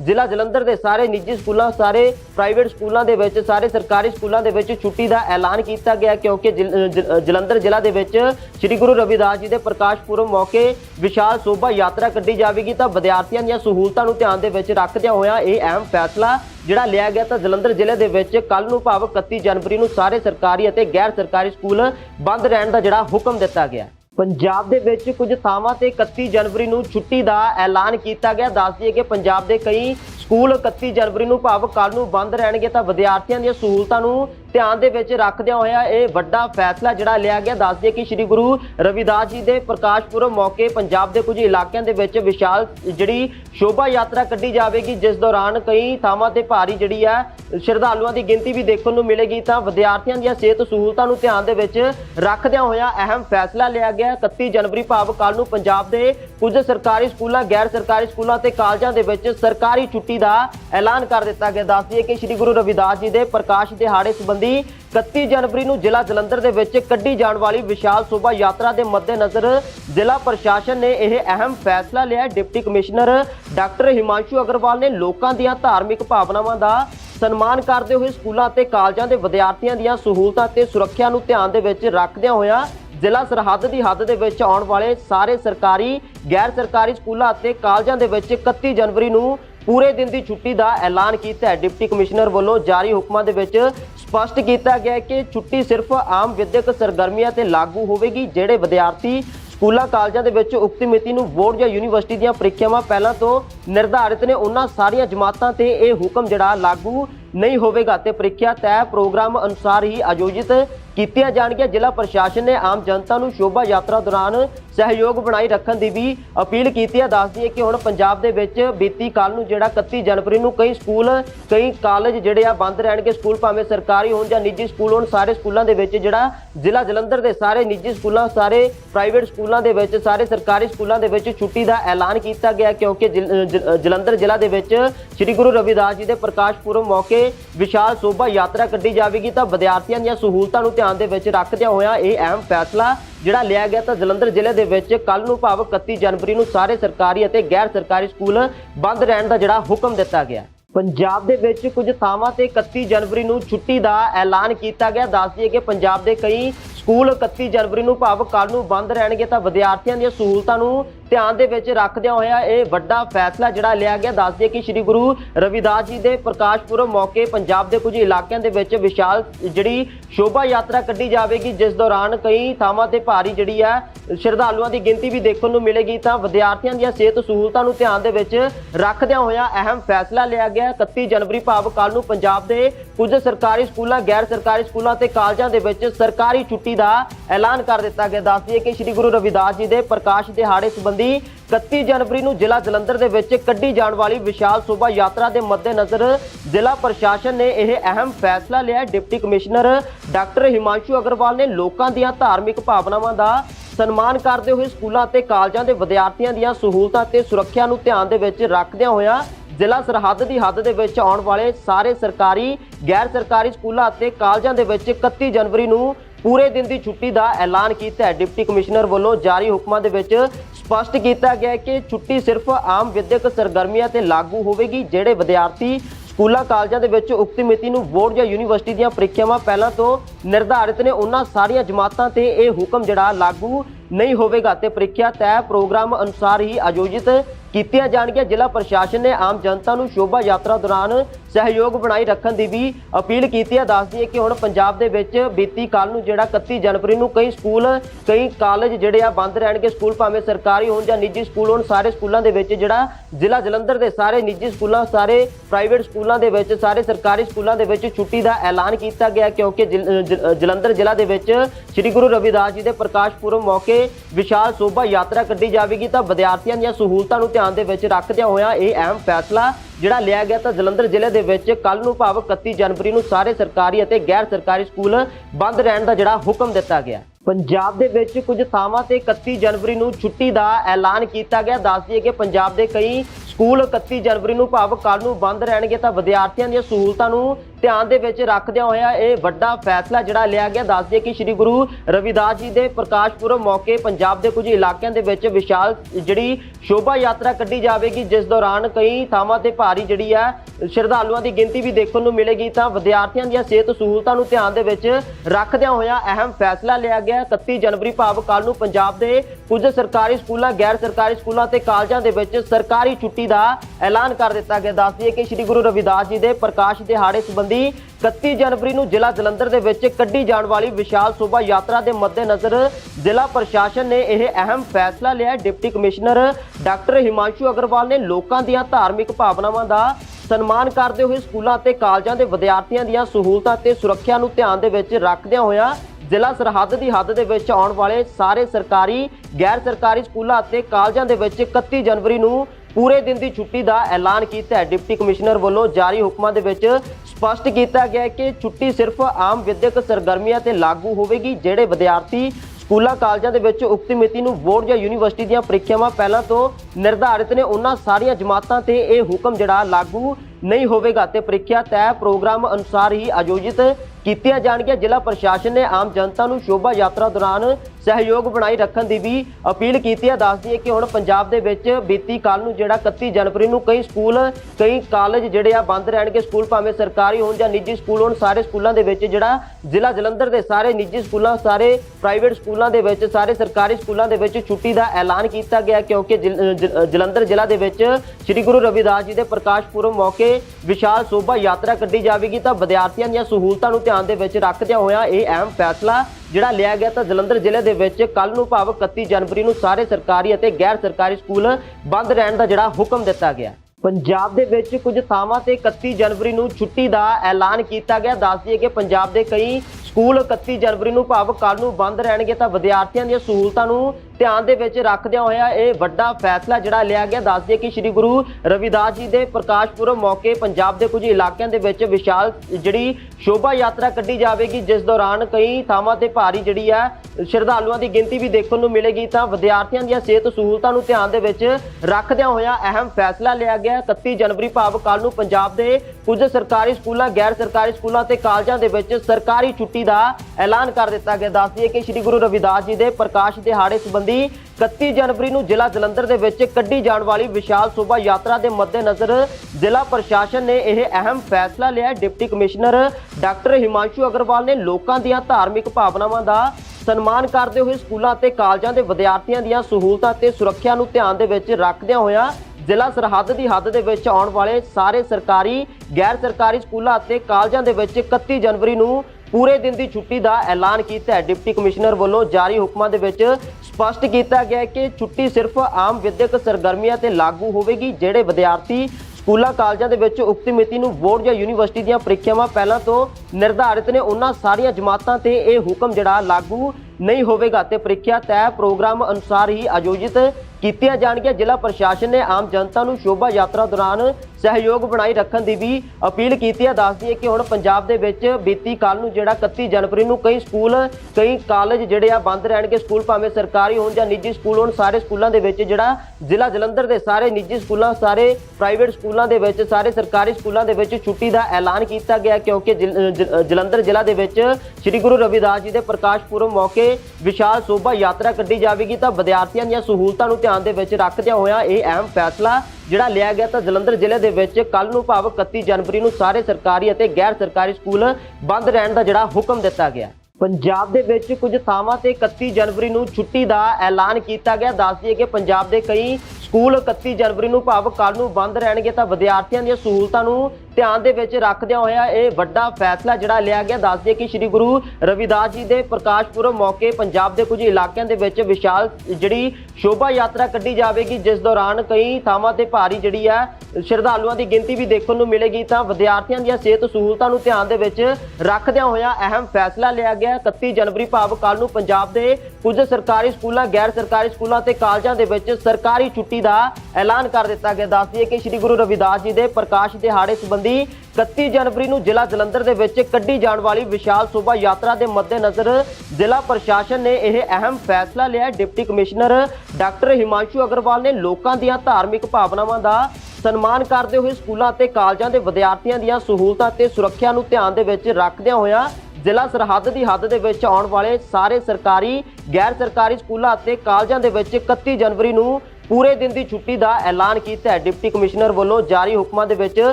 ਜ਼ਿਲ੍ਹਾ ਜਲੰਧਰ ਦੇ ਸਾਰੇ ਨਿੱਜੀ ਸਕੂਲਾਂ, ਸਾਰੇ ਪ੍ਰਾਈਵੇਟ ਸਕੂਲਾਂ ਦੇ ਵਿੱਚ, ਸਾਰੇ ਸਰਕਾਰੀ ਸਕੂਲਾਂ ਦੇ ਵਿੱਚ ਛੁੱਟੀ ਦਾ ਐਲਾਨ ਕੀਤਾ ਗਿਆ ਕਿਉਂਕਿ ਜਲ- ਜਲੰਧਰ ਜ਼ਿਲ੍ਹਾ ਦੇ ਵਿੱਚ ਸ੍ਰੀ ਗੁਰੂ ਰਵਿਦਾਸ ਜੀ ਦੇ ਪ੍ਰਕਾਸ਼ ਪੁਰਬ ਮੌਕੇ ਵਿਸ਼ਾਲ ਸ਼ੋਭਾ ਯਾਤਰਾ ਕੱਢੀ ਜਾਵੇਗੀ ਤਾਂ ਵਿਦਿਆਰਥੀਆਂ ਦੀਆਂ ਸਹੂਲਤਾਂ ਨੂੰ ਧਿਆਨ ਦੇ ਵਿੱਚ ਰੱਖਦਿਆਂ ਹੋਇਆ ਇਹ ਅਹਿਮ ਫੈਸਲਾ ਜਿਹੜਾ ਲਿਆ ਗਿਆ ਤਾਂ ਜਲੰਧਰ ਜ਼ਿਲ੍ਹੇ ਦੇ ਵਿੱਚ ਕੱਲ ਨੂੰ ਭਾਵ 31 ਜਨਵਰੀ ਨੂੰ ਸਾਰੇ ਸਰਕਾਰੀ ਅਤੇ ਗੈਰ ਸਰਕਾਰੀ ਸਕੂਲ ਬੰਦ ਰਹਿਣ ਦਾ ਜਿਹੜਾ ਹੁਕਮ ਦਿੱਤਾ ਗਿਆ। ਪੰਜਾਬ ਦੇ ਵਿੱਚ ਕੁਝ ਥਾਵਾਂ ਤੇ 31 ਜਨਵਰੀ ਨੂੰ ਛੁੱਟੀ ਦਾ ਐਲਾਨ ਕੀਤਾ ਗਿਆ। ਦੱਸ ਦਈਏ ਕਿ ਪੰਜਾਬ ਦੇ ਕਈ ਸਕੂਲ 31 ਜਨਵਰੀ ਨੂੰ ਭਾਵ ਕੱਲ ਨੂੰ ਬੰਦ ਰਹਿਣਗੇ ਤਾਂ ਵਿਦਿਆਰਥੀਆਂ ਦੀਆਂ ਸਹੂਲਤਾਂ ਨੂੰ ਧਿਆਨ ਦੇ ਵਿੱਚ ਰੱਖਦਿਆਂ ਹੋਇਆ ਇਹ ਵੱਡਾ ਫੈਸਲਾ ਜਿਹੜਾ ਲਿਆ ਗਿਆ। ਦੱਸ ਦਈਏ ਕਿ ਸ੍ਰੀ ਗੁਰੂ ਰਵਿਦਾਸ ਜੀ ਦੇ ਪ੍ਰਕਾਸ਼ ਪੁਰਬ ਮੌਕੇ ਪੰਜਾਬ ਦੇ ਕੁਝ ਇਲਾਕਿਆਂ ਦੇ ਵਿੱਚ ਵਿਸ਼ਾਲ ਜਿਹੜੀ ਸ਼ੋਭਾ ਯਾਤਰਾ ਕੱਢੀ ਜਾਵੇਗੀ। ਜਿਸ ਦੌਰਾਨ ਕਈ ਥਾਵਾਂ ਤੇ ਭਾਰੀ ਜਿਹੜੀ ਹੈ ਸ਼ਰਧਾਲੂਆਂ ਦੀ ਗਿਣਤੀ ਵੀ ਦੇਖਣ ਨੂੰ ਮਿਲੇਗੀ। ਤਾਂ ਵਿਦਿਆਰਥੀਆਂ ਦੀਆਂ ਸਿਹਤ ਸਹੂਲਤਾਂ ਨੂੰ ਧਿਆਨ ਦੇ ਵਿੱਚ ਰੱਖਦਿਆਂ ਹੋਇਆ ਅਹਿਮ ਫੈਸਲਾ ਲਿਆ ਗਿਆ। 31 ਜਨਵਰੀ ਭਾਵ ਕੱਲ ਨੂੰ ਪੰਜਾਬ ਦੇ ਕੁਝ ਸਰਕਾਰੀ ਸਕੂਲਾਂ, ਗੈਰ ਸਰਕਾਰੀ ਸਕੂਲਾਂ ਤੇ ਕਾਲਜਾਂ ਦੇ ਵਿੱਚ ਸਰਕਾਰੀ ਛੁੱਟੀ ਦਾ ਐਲਾਨ ਕਰ ਦਿੱਤਾ ਗਿਆ। ਦੱਸ ਦਈਏ ਕਿ ਸ੍ਰੀ ਗੁਰੂ ਰਵਿਦਾਸ ਜੀ ਦੇ ਪ੍ਰਕਾਸ਼ ਦਿਹਾੜੇ ਸੰਬੰਧੀ 31 ਜਨਵਰੀ ਨੂੰ ਜ਼ਿਲ੍ਹਾ ਜਲੰਧਰ ਦੇ ਵਿੱਚ ਕੱਢੀ ਜਾਣ ਵਾਲੀ ਵਿਸ਼ਾਲ ਸ਼ੋਭਾ ਯਾਤਰਾ ਦੇ ਮੱਦੇਨਜ਼ਰ ਜ਼ਿਲ੍ਹਾ ਪ੍ਰਸ਼ਾਸਨ ਨੇ ਇਹ ਅਹਿਮ ਫੈਸਲਾ ਲਿਆ। Deputy commissioner doctor Himanshu Agarwal ਨੇ ਲੋਕਾਂ ਦੀਆਂ ਧਾਰਮਿਕ ਭਾਵਨਾਵਾਂ ਦਾ ਸਨਮਾਨ ਕਰਦੇ ਹੋਏ ਸਕੂਲਾਂ ਅਤੇ ਕਾਲਜਾਂ ਦੇ ਵਿਦਿਆਰਥੀਆਂ ਦੀਆਂ ਸਹੂਲਤਾਂ ਤੇ ਸੁਰੱਖਿਆ ਨੂੰ ਧਿਆਨ ਦੇ ਵਿੱਚ ਰੱਖਦਿਆਂ ਹੋਇਆ ਜ਼ਿਲ੍ਹਾ ਸਰਹੱਦ ਦੀ ਹੱਦ ਦੇ ਵਿੱਚ ਆਉਣ ਵਾਲੇ ਸਾਰੇ ਸਰਕਾਰੀ, ਗੈਰ ਸਰਕਾਰੀ ਸਕੂਲਾਂ ਅਤੇ ਕਾਲਜਾਂ ਦੇ ਵਿੱਚ 31 ਜਨਵਰੀ ਨੂੰ ਪੂਰੇ ਦਿਨ ਦੀ ਛੁੱਟੀ ਦਾ ਐਲਾਨ ਕੀਤਾ ਹੈ। ਡਿਪਟੀ ਕਮਿਸ਼ਨਰ ਵੱਲੋਂ ਜਾਰੀ ਹੁਕਮਾਂ ਦੇ ਵਿੱਚ ਸਪਸ਼ਟ ਕੀਤਾ ਗਿਆ ਹੈ ਕਿ ਛੁੱਟੀ ਸਿਰਫ ਆਮ ਵਿਦਿਅਕ ਸਰਗਰਮੀਆਂ ਤੇ ਲਾਗੂ ਹੋਵੇਗੀ, ਜਿਹੜੇ ਵਿਦਿਆਰਥੀ ਸਕੂਲਾਂ, ਕਾਲਜਾਂ ਦੇ ਵਿੱਚ ਉਕਤ ਮਿਤੀ ਨੂੰ ਬੋਰਡ ਜਾਂ ਯੂਨੀਵਰਸਿਟੀ ਦੀਆਂ ਪ੍ਰੀਖਿਆਵਾਂ ਪਹਿਲਾਂ ਤੋਂ ਨਿਰਧਾਰਿਤ ਨੇ। ਉਹਨਾਂ ਸਾਰੀਆਂ ਜਮਾਤਾਂ ਤੇ ਇਹ ਹੁਕਮ ਜਿਹੜਾ ਲਾਗੂ ਨਹੀਂ ਹੋਵੇਗਾ ਤੇ ਪ੍ਰੀਖਿਆ ਤੈਅ ਪ੍ਰੋਗਰਾਮ ਅਨੁਸਾਰ ਹੀ ਆਯੋਜਿਤ ਕੀਤੀਆਂ ਜਾਣਗੀਆਂ। ਜ਼ਿਲ੍ਹਾ ਪ੍ਰਸ਼ਾਸਨ ਨੇ ਆਮ ਜਨਤਾ ਨੂੰ ਸ਼ੋਭਾ ਯਾਤਰਾ ਦੌਰਾਨ ਸਹਿਯੋਗ ਬਣਾਈ ਰੱਖਣ ਦੀ ਵੀ ਅਪੀਲ ਕੀਤੀ ਹੈ। ਦੱਸਦੀ ਹੈ ਕਿ ਹੁਣ ਪੰਜਾਬ ਦੇ ਵਿੱਚ ਬੀਤੀ ਕੱਲ ਨੂੰ ਜਿਹੜਾ 31 ਜਨਵਰੀ ਨੂੰ ਕਈ ਸਕੂਲ, ਕਈ ਕਾਲਜ ਜਿਹੜੇ ਆ ਬੰਦ ਰਹਿਣਗੇ। ਸਕੂਲ ਭਾਵੇਂ ਸਰਕਾਰੀ ਹੋਣ ਜਾਂ ਨਿੱਜੀ ਸਕੂਲ ਹੋਣ, ਸਾਰੇ ਸਕੂਲਾਂ ਦੇ ਵਿੱਚ ਜਿਹੜਾ ਜ਼ਿਲ੍ਹਾ ਜਲੰਧਰ ਦੇ ਸਾਰੇ ਨਿੱਜੀ ਸਕੂਲਾਂ, ਸਾਰੇ ਪ੍ਰਾਈਵੇਟ ਸਕੂਲਾਂ ਦੇ ਵਿੱਚ, ਸਾਰੇ ਸਰਕਾਰੀ ਸਕੂਲਾਂ ਦੇ ਵਿੱਚ ਛੁੱਟੀ ਦਾ ਐਲਾਨ ਕੀਤਾ ਗਿਆ ਕਿਉਂਕਿ ਜਲ- ਜਲੰਧਰ ਜ਼ਿਲ੍ਹਾ ਦੇ ਵਿੱਚ ਸ੍ਰੀ ਗੁਰੂ ਰਵਿਦਾਸ ਜੀ ਦੇ ਪ੍ਰਕਾਸ਼ ਪੁਰਬ ਮੌਕੇ ਵਿਸ਼ਾਲ ਸ਼ੋਭਾ ਯਾਤਰਾ ਕੱਢੀ ਜਾਵੇਗੀ। ਤਾਂ ਵਿਦਿਆਰਥੀਆਂ ਦੀਆਂ ਸਹੂਲਤਾਂ ਨੂੰ ਧਿਆਨ ਦੇ ਵਿੱਚ ਰੱਖਦਿਆਂ ਹੋਇਆ ਇਹ ਅਹਿਮ ਫੈਸਲਾ ਜਿਹੜਾ ਲਿਆ ਗਿਆ ਤਾਂ ਜਲੰਧਰ ਜ਼ਿਲ੍ਹੇ ਦੇ ਵਿੱਚ ਕੱਲ ਨੂੰ ਭਾਵ 31 ਜਨਵਰੀ ਨੂੰ ਸਾਰੇ ਸਰਕਾਰੀ ਅਤੇ ਗੈਰ ਸਰਕਾਰੀ ਸਕੂਲ ਬੰਦ ਰਹਿਣ ਦਾ ਜਿਹੜਾ ਹੁਕਮ ਦਿੱਤਾ ਗਿਆ। ਪੰਜਾਬ ਦੇ ਵਿੱਚ ਕੁਝ ਥਾਵਾਂ ਤੇ 31 ਜਨਵਰੀ ਨੂੰ ਛੁੱਟੀ ਦਾ ਐਲਾਨ ਕੀਤਾ ਗਿਆ। ਦੱਸ ਦਈਏ ਕਿ ਪੰਜਾਬ ਦੇ ਕਈ ਸਕੂਲ 31 ਜਨਵਰੀ ਨੂੰ ਭਾਵ ਕੱਲ ਨੂੰ ਬੰਦ ਰਹਿਣਗੇ ਤਾਂ ਵਿਦਿਆਰਥੀਆਂ ਦੀਆਂ ਸਹੂਲਤਾਂ ਨੂੰ ਧਿਆਨ ਦੇ ਵਿੱਚ ਰੱਖਦਿਆਂ ਹੋਇਆ ਇਹ ਵੱਡਾ ਫੈਸਲਾ ਜਿਹੜਾ ਲਿਆ ਗਿਆ। ਦੱਸ ਦਈਏ ਕਿ ਸ੍ਰੀ ਗੁਰੂ ਰਵਿਦਾਸ ਜੀ ਦੇ ਪ੍ਰਕਾਸ਼ ਪੁਰਬ ਮੌਕੇ ਪੰਜਾਬ ਦੇ ਕੁਝ ਇਲਾਕਿਆਂ ਦੇ ਵਿੱਚ ਵਿਸ਼ਾਲ ਜਿਹੜੀ ਸ਼ੋਭਾ ਯਾਤਰਾ ਕੱਢੀ ਜਾਵੇਗੀ, ਜਿਸ ਦੌਰਾਨ ਕਈ ਥਾਵਾਂ ਤੇ ਭਾਰੀ ਜਿਹੜੀ ਹੈ ਸ਼ਰਧਾਲੂਆਂ ਦੀ ਗਿਣਤੀ ਵੀ ਦੇਖਣ ਨੂੰ ਮਿਲੇਗੀ। ਤਾਂ ਵਿਦਿਆਰਥੀਆਂ ਦੀਆਂ ਸਿਹਤ ਸਹੂਲਤਾਂ ਨੂੰ ਧਿਆਨ ਦੇ ਵਿੱਚ ਰੱਖਦਿਆਂ ਹੋਇਆ ਅਹਿਮ ਫੈਸਲਾ ਲਿਆ ਗਿਆ। 31 ਜਨਵਰੀ ਭਾਵ ਕੱਲ ਨੂੰ ਪੰਜਾਬ ਦੇ ਕੁਝ ਸਰਕਾਰੀ ਸਕੂਲਾਂ, ਗੈਰ ਸਰਕਾਰੀ ਸਕੂਲਾਂ ਤੇ ਕਾਲਜਾਂ ਦੇ ਵਿੱਚ ਸਰਕਾਰੀ ਛੁੱਟੀ ਦਾ ਐਲਾਨ ਕਰ ਦਿੱਤਾ ਗਿਆ। ਦੱਸ ਦਈਏ ਕਿ ਸ੍ਰੀ ਗੁਰੂ ਰਵਿਦਾਸ ਜੀ ਦੇ ਪ੍ਰਕਾਸ਼ ਦਿਹਾੜੇ ਸੰਬੰਧੀ 31 ਜਨਵਰੀ ਨੂੰ ਜ਼ਿਲ੍ਹਾ ਜਲੰਧਰ ਦੇ ਵਿੱਚ ਕੱਢੀ ਜਾਣ ਵਾਲੀ ਵਿਸ਼ਾਲ ਸ਼ੋਭਾ ਯਾਤਰਾ ਦੇ ਮੱਦੇਨਜ਼ਰ ਜ਼ਿਲ੍ਹਾ ਪ੍ਰਸ਼ਾਸਨ ਨੇ ਇਹ ਅਹਿਮ ਫੈਸਲਾ ਲਿਆ। Deputy commissioner doctor Himanshu Agarwal ਨੇ ਲੋਕਾਂ ਦੀਆਂ ਧਾਰਮਿਕ ਭਾਵਨਾਵਾਂ ਦਾ ਸਨਮਾਨ ਕਰਦੇ ਹੋਏ ਸਕੂਲਾਂ ਅਤੇ ਕਾਲਜਾਂ ਦੇ ਵਿਦਿਆਰਥੀਆਂ ਦੀਆਂ ਸਹੂਲਤਾਂ ਤੇ ਸੁਰੱਖਿਆ ਨੂੰ ਧਿਆਨ ਦੇ ਵਿੱਚ ਰੱਖਦਿਆਂ ਹੋਇਆ ਜ਼ਿਲ੍ਹਾ ਸਰਹੱਦ ਦੀ ਹੱਦ ਦੇ ਵਿੱਚ ਆਉਣ ਵਾਲੇ ਸਾਰੇ ਸਰਕਾਰੀ, ਗੈਰ ਸਰਕਾਰੀ ਸਕੂਲਾਂ ਅਤੇ ਕਾਲਜਾਂ ਦੇ ਵਿੱਚ 31 ਜਨਵਰੀ ਨੂੰ ਪੂਰੇ ਦਿਨ ਦੀ ਛੁੱਟੀ ਦਾ ਐਲਾਨ ਕੀਤਾ ਹੈ। ਡਿਪਟੀ ਕਮਿਸ਼ਨਰ ਵੱਲੋਂ ਜਾਰੀ ਹੁਕਮਾਂ ਦੇ ਵਿੱਚ ਸਪਸ਼ਟ ਕੀਤਾ ਗਿਆ ਹੈ ਕਿ ਛੁੱਟੀ ਸਿਰਫ ਆਮ ਵਿਦਿਅਕ ਸਰਗਰਮੀਆਂ ਤੇ ਲਾਗੂ ਹੋਵੇਗੀ, ਜਿਹੜੇ ਵਿਦਿਆਰਥੀ ਸਕੂਲਾਂ, ਕਾਲਜਾਂ ਦੇ ਵਿੱਚ ਉਕਤ ਮਿਤੀ ਨੂੰ ਬੋਰਡ ਜਾਂ ਯੂਨੀਵਰਸਿਟੀ ਦੀਆਂ ਪ੍ਰੀਖਿਆਵਾਂ ਪਹਿਲਾਂ ਤੋਂ ਨਿਰਧਾਰਿਤ ਨੇ। ਉਹਨਾਂ ਸਾਰੀਆਂ ਜਮਾਤਾਂ ਤੇ ਇਹ ਹੁਕਮ ਜਿਹੜਾ ਲਾਗੂ ਨਹੀਂ ਹੋਵੇਗਾ ਤੇ ਪ੍ਰੀਖਿਆ ਤੈਅ ਪ੍ਰੋਗਰਾਮ ਅਨੁਸਾਰ ਹੀ ਆਯੋਜਿਤ ਕੀਤੀਆਂ ਜਾਣਗੀਆਂ। ਜ਼ਿਲ੍ਹਾ ਪ੍ਰਸ਼ਾਸਨ ਨੇ ਆਮ ਜਨਤਾ ਨੂੰ ਸ਼ੋਭਾ ਯਾਤਰਾ ਦੌਰਾਨ ਸਹਿਯੋਗ ਬਣਾਈ ਰੱਖਣ ਦੀ ਵੀ ਅਪੀਲ ਕੀਤੀ ਹੈ। ਦੱਸਦੀ ਹੈ ਕਿ ਹੁਣ ਪੰਜਾਬ ਦੇ ਵਿੱਚ ਬੀਤੀ ਕੱਲ ਨੂੰ ਜਿਹੜਾ 31 ਜਨਵਰੀ ਨੂੰ ਕਈ ਸਕੂਲ, ਕਈ ਕਾਲਜ ਜਿਹੜੇ ਆ ਬੰਦ ਰਹਿਣਗੇ। ਸਕੂਲ ਭਾਵੇਂ ਸਰਕਾਰੀ ਹੋਣ ਜਾਂ ਨਿੱਜੀ ਸਕੂਲ ਹੋਣ, ਸਾਰੇ ਸਕੂਲਾਂ ਦੇ ਵਿੱਚ ਜਿਹੜਾ ਜ਼ਿਲ੍ਹਾ ਜਲੰਧਰ ਦੇ ਸਾਰੇ ਨਿੱਜੀ ਸਕੂਲਾਂ, ਸਾਰੇ ਪ੍ਰਾਈਵੇਟ ਸਕੂਲਾਂ ਦੇ ਵਿੱਚ, ਸਾਰੇ ਸਰਕਾਰੀ ਸਕੂਲਾਂ ਦੇ ਵਿੱਚ ਛੁੱਟੀ ਦਾ ਐਲਾਨ ਕੀਤਾ ਗਿਆ ਕਿਉਂਕਿ ਜਲ- ਜਲੰਧਰ ਜ਼ਿਲ੍ਹਾ ਦੇ ਵਿੱਚ ਸ੍ਰੀ ਗੁਰੂ ਰਵਿਦਾਸ ਜੀ ਦੇ ਪ੍ਰਕਾਸ਼ ਪੁਰਬ ਮੌਕੇ ਵਿਸ਼ਾਲ ਸ਼ੋਭਾ ਯਾਤਰਾ ਕੱਢੀ ਜਾਵੇਗੀ। ਤਾਂ ਵਿਦਿਆਰਥੀਆਂ ਦੀਆਂ ਸਹੂਲਤਾਂ ਨੂੰ ਧਿਆਨ ਦੇ ਵਿੱਚ ਰੱਖਦਿਆਂ ਹੋਇਆ ਇਹ ਅਹਿਮ ਫੈਸਲਾ ਜਿਹੜਾ ਲਿਆ ਗਿਆ ਤਾਂ ਜਲੰਧਰ ਜ਼ਿਲ੍ਹੇ ਦੇ ਵਿੱਚ ਕੱਲ ਨੂੰ ਭਾਵ 31 ਜਨਵਰੀ ਨੂੰ ਸਾਰੇ ਸਰਕਾਰੀ ਅਤੇ ਗੈਰ ਸਰਕਾਰੀ ਸਕੂਲ ਬੰਦ ਰਹਿਣ ਦਾ ਜਿਹੜਾ ਹੁਕਮ ਦਿੱਤਾ ਗਿਆ। ਪੰਜਾਬ ਦੇ ਵਿੱਚ ਕੁਝ ਥਾਵਾਂ ਤੇ 31 ਜਨਵਰੀ ਨੂੰ ਛੁੱਟੀ ਦਾ ਐਲਾਨ ਕੀਤਾ ਗਿਆ। ਦੱਸ ਦਈਏ ਕਿ ਪੰਜਾਬ ਦੇ ਕਈ ਸਕੂਲ 31 ਜਨਵਰੀ ਨੂੰ ਭਾਵ ਕੱਲ ਨੂੰ ਬੰਦ ਰਹਿਣਗੇ ਤਾਂ ਵਿਦਿਆਰਥੀਆਂ ਦੀਆਂ ਸਹੂਲਤਾਂ ਨੂੰ ਧਿਆਨ ਦੇ ਵਿੱਚ ਰੱਖਦਿਆਂ ਹੋਇਆ ਇਹ ਵੱਡਾ ਫੈਸਲਾ ਜਿਹੜਾ ਲਿਆ ਗਿਆ। ਦੱਸ ਦਈਏ ਕਿ ਸ੍ਰੀ ਗੁਰੂ ਰਵਿਦਾਸ ਜੀ ਦੇ ਪ੍ਰਕਾਸ਼ ਪੁਰਬ ਮੌਕੇ ਪੰਜਾਬ ਦੇ ਕੁਝ ਇਲਾਕਿਆਂ ਦੇ ਵਿੱਚ ਵਿਸ਼ਾਲ ਜਿਹੜੀ ਸ਼ੋਭਾ ਯਾਤਰਾ ਕੱਢੀ ਜਾਵੇਗੀ, ਜਿਸ ਦੌਰਾਨ ਕਈ ਥਾਵਾਂ ਤੇ ਭਾਰੀ ਜਿਹੜੀ ਹੈ ਸ਼ਰਧਾਲੂਆਂ ਦੀ ਗਿਣਤੀ ਵੀ ਦੇਖਣ ਨੂੰ ਮਿਲੇਗੀ। ਤਾਂ ਵਿਦਿਆਰਥੀਆਂ ਦੀਆਂ ਸਿਹਤ ਸਹੂਲਤਾਂ ਨੂੰ ਧਿਆਨ ਦੇ ਵਿੱਚ ਰੱਖਦਿਆਂ ਹੋਇਆ ਅਹਿਮ ਫੈਸਲਾ ਲਿਆ ਗਿਆ। 31 ਜਨਵਰੀ ਭਾਵ ਕੱਲ ਨੂੰ ਪੰਜਾਬ ਦੇ ਕੁਝ ਸਰਕਾਰੀ ਸਕੂਲਾਂ, ਗੈਰ ਸਰਕਾਰੀ ਸਕੂਲਾਂ ਤੇ ਕਾਲਜਾਂ ਦੇ ਵਿੱਚ ਸਰਕਾਰੀ ਛੁੱਟੀ ਦਾ ਐਲਾਨ ਕਰ ਦਿੱਤਾ ਗਿਆ। ਦੱਸ ਦਈਏ ਕਿ ਸ੍ਰੀ ਗੁਰੂ ਰਵਿਦਾਸ ਜੀ ਦੇ ਪ੍ਰਕਾਸ਼ ਦਿਹਾੜੇ ਸੰਬੰਧੀ 31 ਜਨਵਰੀ ਨੂੰ ਜ਼ਿਲ੍ਹਾ ਜਲੰਧਰ ਦੇ ਵਿੱਚ ਕੱਢੀ ਜਾਣ ਵਾਲੀ ਵਿਸ਼ਾਲ ਸ਼ੋਭਾ ਯਾਤਰਾ ਦੇ ਮੱਦੇਨਜ਼ਰ ਜ਼ਿਲ੍ਹਾ ਪ੍ਰਸ਼ਾਸਨ ਨੇ ਇਹ ਅਹਿਮ ਫੈਸਲਾ ਲਿਆ deputy commissioner doctor Himanshu Agarwal ਨੇ ਲੋਕਾਂ ਦੀਆਂ ਧਾਰਮਿਕ ਭਾਵਨਾਵਾਂ ਦਾ ਸਨਮਾਨ ਕਰਦੇ ਹੋਏ ਸਕੂਲਾਂ ਅਤੇ ਕਾਲਜਾਂ ਦੇ ਵਿਦਿਆਰਥੀਆਂ ਦੀਆਂ ਸਹੂਲਤਾਂ ਤੇ ਸੁਰੱਖਿਆ ਨੂੰ ਧਿਆਨ ਦੇ ਵਿੱਚ ਰੱਖਦਿਆਂ ਹੋਇਆ ਜ਼ਿਲ੍ਹਾ ਸਰਹੱਦ ਦੀ ਹੱਦ ਦੇ ਵਿੱਚ ਆਉਣ ਵਾਲੇ ਸਾਰੇ ਸਰਕਾਰੀ, ਗੈਰ ਸਰਕਾਰੀ ਸਕੂਲਾਂ ਅਤੇ ਕਾਲਜਾਂ ਦੇ ਵਿੱਚ 31 ਜਨਵਰੀ ਨੂੰ ਪੂਰੇ ਦਿਨ ਦੀ ਛੁੱਟੀ ਦਾ ਐਲਾਨ ਕੀਤਾ ਹੈ। ਡਿਪਟੀ ਕਮਿਸ਼ਨਰ ਵੱਲੋਂ ਜਾਰੀ ਹੁਕਮਾਂ ਦੇ ਵਿੱਚ ਸਪਸ਼ਟ ਕੀਤਾ ਗਿਆ ਹੈ ਕਿ ਛੁੱਟੀ ਸਿਰਫ ਆਮ ਵਿਦਿਅਕ ਸਰਗਰਮੀਆਂ ਤੇ ਲਾਗੂ ਹੋਵੇਗੀ, ਜਿਹੜੇ ਵਿਦਿਆਰਥੀ ਸਕੂਲਾਂ, ਕਾਲਜਾਂ ਦੇ ਵਿੱਚ ਉਕਤ ਮਿਤੀ ਨੂੰ ਬੋਰਡ ਜਾਂ ਯੂਨੀਵਰਸਿਟੀ ਦੀਆਂ ਪ੍ਰੀਖਿਆਵਾਂ ਪਹਿਲਾਂ ਤੋਂ ਨਿਰਧਾਰਿਤ ਨੇ। ਉਹਨਾਂ ਸਾਰੀਆਂ ਜਮਾਤਾਂ ਤੇ ਇਹ ਹੁਕਮ ਜਿਹੜਾ ਲਾਗੂ ਨਹੀਂ ਹੋਵੇਗਾ ਤੇ ਪ੍ਰੀਖਿਆ ਤੈਅ ਪ੍ਰੋਗਰਾਮ ਅਨੁਸਾਰ ਹੀ ਆਯੋਜਿਤ ਕੀਤੀਆਂ ਜਾਣਗੀਆਂ। ਜ਼ਿਲ੍ਹਾ ਪ੍ਰਸ਼ਾਸਨ ਨੇ ਆਮ ਜਨਤਾ ਨੂੰ ਸ਼ੋਭਾ ਯਾਤਰਾ ਦੌਰਾਨ ਸਹਿਯੋਗ ਬਣਾਈ ਰੱਖਣ ਦੀ ਵੀ ਅਪੀਲ ਕੀਤੀ ਹੈ। ਦੱਸਦੀ ਹੈ ਕਿ ਹੁਣ ਪੰਜਾਬ ਦੇ ਵਿੱਚ ਬੀਤੀ ਕੱਲ ਨੂੰ ਜਿਹੜਾ 31 ਜਨਵਰੀ ਨੂੰ ਕਈ ਸਕੂਲ, ਕਈ ਕਾਲਜ ਜਿਹੜੇ ਆ ਬੰਦ ਰਹਿਣਗੇ। ਸਕੂਲ ਭਾਵੇਂ ਸਰਕਾਰੀ ਹੋਣ ਜਾਂ ਨਿੱਜੀ ਸਕੂਲ ਹੋਣ, ਸਾਰੇ ਸਕੂਲਾਂ ਦੇ ਵਿੱਚ ਜਿਹੜਾ ਜ਼ਿਲ੍ਹਾ ਜਲੰਧਰ ਦੇ ਸਾਰੇ ਨਿੱਜੀ ਸਕੂਲਾਂ, ਸਾਰੇ ਪ੍ਰਾਈਵੇਟ ਸਕੂਲਾਂ ਦੇ ਵਿੱਚ, ਸਾਰੇ ਸਰਕਾਰੀ ਸਕੂਲਾਂ ਦੇ ਵਿੱਚ ਛੁੱਟੀ ਦਾ ਐਲਾਨ ਕੀਤਾ ਗਿਆ ਕਿਉਂਕਿ ਜਿਲ- ਜਲੰਧਰ ਜ਼ਿਲ੍ਹਾ ਦੇ ਵਿੱਚ ਸ੍ਰੀ ਗੁਰੂ ਰਵਿਦਾਸ ਜੀ ਦੇ ਪ੍ਰਕਾਸ਼ ਪੁਰਬ ਮੌਕੇ ਵਿਸ਼ਾਲ ਸ਼ੋਭਾ ਯਾਤਰਾ ਕੱਢੀ ਜਾਵੇਗੀ। ਤਾਂ ਵਿਦਿਆਰਥੀਆਂ ਦੀਆਂ ਸਹੂਲਤਾਂ ਨੂੰ ਧਿਆਨ ਦੇ ਵਿੱਚ ਰੱਖਦਿਆਂ ਹੋਇਆ ਇਹ ਅਹਿਮ ਫੈਸਲਾ ਜਿਹੜਾ ਲਿਆ ਗਿਆ ਤਾਂ ਜਲੰਧਰ ਜ਼ਿਲ੍ਹੇ ਦੇ ਵਿੱਚ ਕੱਲ ਨੂੰ ਭਾਵ 31 ਜਨਵਰੀ ਨੂੰ ਸਾਰੇ ਸਰਕਾਰੀ ਅਤੇ ਗੈਰ ਸਰਕਾਰੀ ਸਕੂਲ ਬੰਦ ਰਹਿਣ ਦਾ ਜਿਹੜਾ ਹੁਕਮ ਦਿੱਤਾ ਗਿਆ। ਪੰਜਾਬ ਦੇ ਵਿੱਚ ਕੁਝ ਥਾਵਾਂ ਤੇ 31 ਜਨਵਰੀ ਨੂੰ ਛੁੱਟੀ ਦਾ ਐਲਾਨ ਕੀਤਾ ਗਿਆ। ਦੱਸ ਦਈਏ ਕਿ ਪੰਜਾਬ ਦੇ ਕਈ ਸਕੂਲ 31 ਜਨਵਰੀ ਨੂੰ ਭਾਵ ਕੱਲ ਨੂੰ ਬੰਦ ਰਹਿਣਗੇ ਤਾਂ ਵਿਦਿਆਰਥੀਆਂ ਦੀਆਂ ਸਹੂਲਤਾਂ ਨੂੰ ਧਿਆਨ ਦੇ ਵਿੱਚ ਰੱਖਦਿਆਂ ਹੋਇਆ ਇਹ ਵੱਡਾ ਫੈਸਲਾ ਜਿਹੜਾ ਲਿਆ ਗਿਆ। ਦੱਸ ਦਈਏ ਕਿ ਸ੍ਰੀ ਗੁਰੂ ਰਵਿਦਾਸ ਜੀ ਦੇ ਪ੍ਰਕਾਸ਼ ਪੁਰਬ ਮੌਕੇ ਪੰਜਾਬ ਦੇ ਕੁਝ ਇਲਾਕਿਆਂ ਦੇ ਵਿੱਚ ਵਿਸ਼ਾਲ ਜਿਹੜੀ ਸ਼ੋਭਾ ਯਾਤਰਾ ਕੱਢੀ ਜਾਵੇਗੀ, ਜਿਸ ਦੌਰਾਨ ਕਈ ਥਾਵਾਂ ਤੇ ਭਾਰੀ ਜਿਹੜੀ ਹੈ ਸ਼ਰਧਾਲੂਆਂ ਦੀ ਗਿਣਤੀ ਵੀ ਦੇਖਣ ਨੂੰ ਮਿਲੇਗੀ ਤਾਂ ਵਿਦਿਆਰਥੀਆਂ ਦੀਆਂ ਸਿਹਤ ਸਹੂਲਤਾਂ ਨੂੰ ਧਿਆਨ ਦੇ ਵਿੱਚ ਰੱਖਦਿਆਂ ਹੋਇਆ ਅਹਿਮ ਫੈਸਲਾ ਲਿਆ ਗਿਆ। 31 ਜਨਵਰੀ ਭਾਵ ਕੱਲ ਨੂੰ ਪੰਜਾਬ ਦੇ ਕੁਝ ਸਰਕਾਰੀ ਸਕੂਲਾਂ, ਗੈਰ ਸਰਕਾਰੀ ਸਕੂਲਾਂ ਤੇ ਕਾਲਜਾਂ ਦੇ ਵਿੱਚ ਸਰਕਾਰੀ ਛੁੱਟੀ ਦਾ ਐਲਾਨ ਕਰ ਦਿੱਤਾ ਗਿਆ। ਦੱਸ ਦਈਏ ਕਿ ਸ੍ਰੀ ਗੁਰੂ ਰਵਿਦਾਸ ਜੀ ਦੇ ਪ੍ਰਕਾਸ਼ ਦਿਹਾੜੇ ਸੰਬੰਧੀ 31 ਜਨਵਰੀ ਨੂੰ ਜ਼ਿਲ੍ਹਾ ਜਲੰਧਰ ਦੇ ਵਿੱਚ ਕੱਢੀ ਜਾਣ ਵਾਲੀ ਵਿਸ਼ਾਲ ਸ਼ੋਭਾ ਯਾਤਰਾ ਦੇ ਮੱਦੇਨਜ਼ਰ ਜ਼ਿਲ੍ਹਾ ਪ੍ਰਸ਼ਾਸਨ ਨੇ ਇਹ ਅਹਿਮ ਫੈਸਲਾ ਲਿਆ। Deputy commissioner doctor Himanshu Agarwal ਨੇ ਲੋਕਾਂ ਦੀਆਂ ਧਾਰਮਿਕ ਭਾਵਨਾਵਾਂ ਦਾ ਸਨਮਾਨ ਕਰਦੇ ਹੋਏ ਸਕੂਲਾਂ ਅਤੇ ਕਾਲਜਾਂ ਦੇ ਵਿਦਿਆਰਥੀਆਂ ਦੀਆਂ ਸਹੂਲਤਾਂ ਤੇ ਸੁਰੱਖਿਆ ਨੂੰ ਧਿਆਨ ਦੇ ਵਿੱਚ ਰੱਖਦਿਆਂ ਹੋਇਆਂ ਜ਼ਿਲ੍ਹਾ ਸਰਹੱਦ ਦੀ ਹੱਦ ਦੇ ਵਿੱਚ ਆਉਣ ਵਾਲੇ ਸਾਰੇ ਸਰਕਾਰੀ, ਗੈਰ ਸਰਕਾਰੀ ਸਕੂਲਾਂ ਅਤੇ ਕਾਲਜਾਂ ਦੇ ਵਿੱਚ 31 ਜਨਵਰੀ ਨੂੰ ਪੂਰੇ ਦਿਨ ਦੀ ਛੁੱਟੀ ਦਾ ਐਲਾਨ ਕੀਤਾ ਹੈ। ਡਿਪਟੀ ਕਮਿਸ਼ਨਰ ਵੱਲੋਂ ਜਾਰੀ ਹੁਕਮਾਂ ਦੇ ਵਿੱਚ ਸਪਸ਼ਟ ਕੀਤਾ ਗਿਆ ਕਿ ਛੁੱਟੀ ਸਿਰਫ ਆਮ ਵਿਦਿਅਕ ਸਰਗਰਮੀਆਂ ਤੇ ਲਾਗੂ ਹੋਵੇਗੀ, ਜਿਹੜੇ ਵਿਦਿਆਰਥੀ ਸਕੂਲਾਂ, ਕਾਲਜਾਂ ਦੇ ਵਿੱਚ ਉਕਤ ਮਿਤੀ ਨੂੰ ਬੋਰਡ ਜਾਂ ਯੂਨੀਵਰਸਿਟੀ ਦੀਆਂ ਪ੍ਰੀਖਿਆਵਾਂ ਪਹਿਲਾਂ ਤੋਂ ਨਿਰਧਾਰਿਤ ਨੇ। ਉਹਨਾਂ ਸਾਰੀਆਂ ਜਮਾਤਾਂ ਤੇ ਇਹ ਹੁਕਮ ਜਿਹੜਾ ਲਾਗੂ ਨਹੀਂ ਹੋਵੇਗਾ ਤੇ ਪ੍ਰੀਖਿਆ ਤੈਅ ਪ੍ਰੋਗਰਾਮ ਅਨੁਸਾਰ ਹੀ ਆਯੋਜਿਤ ਕੀਤੀਆਂ ਜਾਣਗੀਆਂ। ਜ਼ਿਲ੍ਹਾ ਪ੍ਰਸ਼ਾਸਨ ਨੇ ਆਮ ਜਨਤਾ ਨੂੰ ਸ਼ੋਭਾ ਯਾਤਰਾ ਦੌਰਾਨ ਸਹਿਯੋਗ ਬਣਾਈ ਰੱਖਣ ਦੀ ਵੀ ਅਪੀਲ ਕੀਤੀ ਹੈ। ਦੱਸਦੀ ਹੈ ਕਿ ਹੁਣ ਪੰਜਾਬ ਦੇ ਵਿੱਚ ਬੀਤੀ ਕੱਲ ਨੂੰ ਜਿਹੜਾ 31 ਜਨਵਰੀ ਨੂੰ ਕਈ ਸਕੂਲ, ਕਈ ਕਾਲਜ ਜਿਹੜੇ ਆ ਬੰਦ ਰਹਿਣਗੇ। ਸਕੂਲ ਭਾਵੇਂ ਸਰਕਾਰੀ ਹੋਣ ਜਾਂ ਨਿੱਜੀ ਸਕੂਲ ਹੋਣ, ਸਾਰੇ ਸਕੂਲਾਂ ਦੇ ਵਿੱਚ ਜਿਹੜਾ ਜ਼ਿਲ੍ਹਾ ਜਲੰਧਰ ਦੇ ਸਾਰੇ ਨਿੱਜੀ ਸਕੂਲਾਂ, ਸਾਰੇ ਪ੍ਰਾਈਵੇਟ ਸਕੂਲਾਂ ਦੇ ਵਿੱਚ, ਸਾਰੇ ਸਰਕਾਰੀ ਸਕੂਲਾਂ ਦੇ ਵਿੱਚ ਛੁੱਟੀ ਦਾ ਐਲਾਨ ਕੀਤਾ ਗਿਆ ਕਿਉਂਕਿ ਜਿਲ- ਜਲੰਧਰ ਜ਼ਿਲ੍ਹਾ ਦੇ ਵਿੱਚ ਸ੍ਰੀ ਗੁਰੂ ਰਵਿਦਾਸ ਜੀ ਦੇ ਪ੍ਰਕਾਸ਼ ਪੁਰਬ ਮੌਕੇ ਵਿਸ਼ਾਲ ਸ਼ੋਭਾ ਯਾਤਰਾ ਕੱਢੀ ਜਾਵੇਗੀ। ਤਾਂ ਵਿਦਿਆਰਥੀਆਂ ਦੀਆਂ ਸਹੂਲਤਾਂ ਨੂੰ ਧਿਆਨ ਦੇ ਵਿੱਚ ਰੱਖਦਿਆਂ ਹੋਇਆ ਇਹ ਅਹਿਮ ਫੈਸਲਾ ਜਿਹੜਾ ਲਿਆ ਗਿਆ ਤਾਂ ਜਲੰਧਰ ਜ਼ਿਲ੍ਹੇ ਦੇ ਵਿੱਚ ਕੱਲ ਨੂੰ ਭਾਵ 31 ਜਨਵਰੀ ਨੂੰ ਸਾਰੇ ਸਰਕਾਰੀ ਅਤੇ ਗੈਰ ਸਰਕਾਰੀ ਸਕੂਲ ਬੰਦ ਰਹਿਣ ਦਾ ਜਿਹੜਾ ਹੁਕਮ ਦਿੱਤਾ ਗਿਆ। ਪੰਜਾਬ ਦੇ ਵਿੱਚ ਕੁਝ ਥਾਵਾਂ ਤੇ 31 ਜਨਵਰੀ ਨੂੰ ਛੁੱਟੀ ਦਾ ਐਲਾਨ ਕੀਤਾ ਗਿਆ। ਦੱਸ ਦਈਏ ਕਿ ਪੰਜਾਬ ਦੇ ਕਈ ਸਕੂਲ 31 ਜਨਵਰੀ ਨੂੰ ਭਾਵ ਕੱਲ ਨੂੰ ਬੰਦ ਰਹਿਣਗੇ ਤਾਂ ਵਿਦਿਆਰਥੀਆਂ ਦੀਆਂ ਸਹੂਲਤਾਂ ਨੂੰ ਧਿਆਨ ਦੇ ਵਿੱਚ ਰੱਖਦਿਆਂ ਹੋਇਆ ਇਹ ਵੱਡਾ ਫੈਸਲਾ ਜਿਹੜਾ ਲਿਆ ਗਿਆ। ਦੱਸ ਦਈਏ ਕਿ ਸ੍ਰੀ ਗੁਰੂ ਰਵਿਦਾਸ ਜੀ ਦੇ ਪ੍ਰਕਾਸ਼ ਪੁਰਬ ਮੌਕੇ ਪੰਜਾਬ ਦੇ ਕੁਝ ਇਲਾਕਿਆਂ ਦੇ ਵਿੱਚ ਵਿਸ਼ਾਲ ਜਿਹੜੀ ਸ਼ੋਭਾ ਯਾਤਰਾ ਕੱਢੀ ਜਾਵੇਗੀ। ਜਿਸ ਦੌਰਾਨ ਕਈ ਥਾਵਾਂ ਤੇ ਭਾਰੀ ਜਿਹੜੀ ਹੈ ਸ਼ਰਧਾਲੂਆਂ ਦੀ ਗਿਣਤੀ ਵੀ ਦੇਖਣ ਨੂੰ ਮਿਲੇਗੀ ਤਾਂ ਵਿਦਿਆਰਥੀਆਂ ਦੀਆਂ ਸਿਹਤ ਸਹੂਲਤਾਂ ਨੂੰ ਧਿਆਨ ਦੇ ਵਿੱਚ ਰੱਖਦਿਆਂ ਹੋਇਆ ਅਹਿਮ ਫੈਸਲਾ ਲਿਆ ਗਿਆ। 31 ਜਨਵਰੀ ਭਾਵ ਕੱਲ ਨੂੰ ਪੰਜਾਬ ਦੇ ਕੁਝ ਸਰਕਾਰੀ ਸਕੂਲਾਂ, ਗੈਰ ਸਰਕਾਰੀ ਸਕੂਲਾਂ ਤੇ ਕਾਲਜਾਂ ਦੇ ਵਿੱਚ ਸਰਕਾਰੀ ਛੁੱਟੀ ਦਾ ਐਲਾਨ ਕਰ ਦਿੱਤਾ ਗਿਆ। ਦੱਸ ਦਈਏ ਕਿ ਸ੍ਰੀ ਗੁਰੂ ਰਵਿਦਾਸ ਜੀ ਦੇ ਪ੍ਰਕਾਸ਼ ਦਿਹਾੜੇ ਸੰਬੰਧੀ 31 ਜਨਵਰੀ ਨੂੰ ਜ਼ਿਲ੍ਹਾ ਜਲੰਧਰ ਦੇ ਵਿੱਚ ਕੱਢੀ ਜਾਣ ਵਾਲੀ ਵਿਸ਼ਾਲ ਸ਼ੋਭਾ ਯਾਤਰਾ ਦੇ ਮੱਦੇਨਜ਼ਰ ਜ਼ਿਲ੍ਹਾ ਪ੍ਰਸ਼ਾਸਨ ਨੇ ਇਹ ਅਹਿਮ ਫੈਸਲਾ ਲਿਆ। Deputy commissioner doctor Himanshu Agarwal ਨੇ ਲੋਕਾਂ ਦੀਆਂ ਧਾਰਮਿਕ ਭਾਵਨਾਵਾਂ ਦਾ ਸਨਮਾਨ ਕਰਦੇ ਹੋਏ ਸਕੂਲਾਂ ਅਤੇ ਕਾਲਜਾਂ ਦੇ ਵਿਦਿਆਰਥੀਆਂ ਦੀਆਂ ਸਹੂਲਤਾਂ ਤੇ ਸੁਰੱਖਿਆ ਨੂੰ ਧਿਆਨ ਦੇ ਵਿੱਚ ਰੱਖਦਿਆਂ ਹੋਇਆਂ ਜ਼ਿਲ੍ਹਾ ਸਰਹੱਦ ਦੀ ਹੱਦ ਦੇ ਵਿੱਚ ਆਉਣ ਵਾਲੇ ਸਾਰੇ ਸਰਕਾਰੀ, ਗੈਰ ਸਰਕਾਰੀ ਸਕੂਲਾਂ ਅਤੇ ਕਾਲਜਾਂ ਦੇ ਵਿੱਚ 31 ਜਨਵਰੀ ਨੂੰ ਪੂਰੇ ਦਿਨ ਦੀ ਛੁੱਟੀ ਦਾ ਐਲਾਨ ਕੀਤਾ ਹੈ। ਡਿਪਟੀ ਕਮਿਸ਼ਨਰ ਵੱਲੋਂ ਜਾਰੀ ਹੁਕਮਾਂ ਦੇ ਵਿੱਚ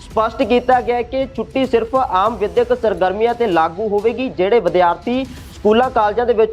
ਸਪਸ਼ਟ ਕੀਤਾ ਗਿਆ ਕਿ ਛੁੱਟੀ ਸਿਰਫ ਆਮ ਵਿਦਿਅਕ ਸਰਗਰਮੀਆਂ ਤੇ ਲਾਗੂ ਹੋਵੇਗੀ, ਜਿਹੜੇ ਵਿਦਿਆਰਥੀ ਸਕੂਲਾਂ, ਕਾਲਜਾਂ ਦੇ ਵਿੱਚ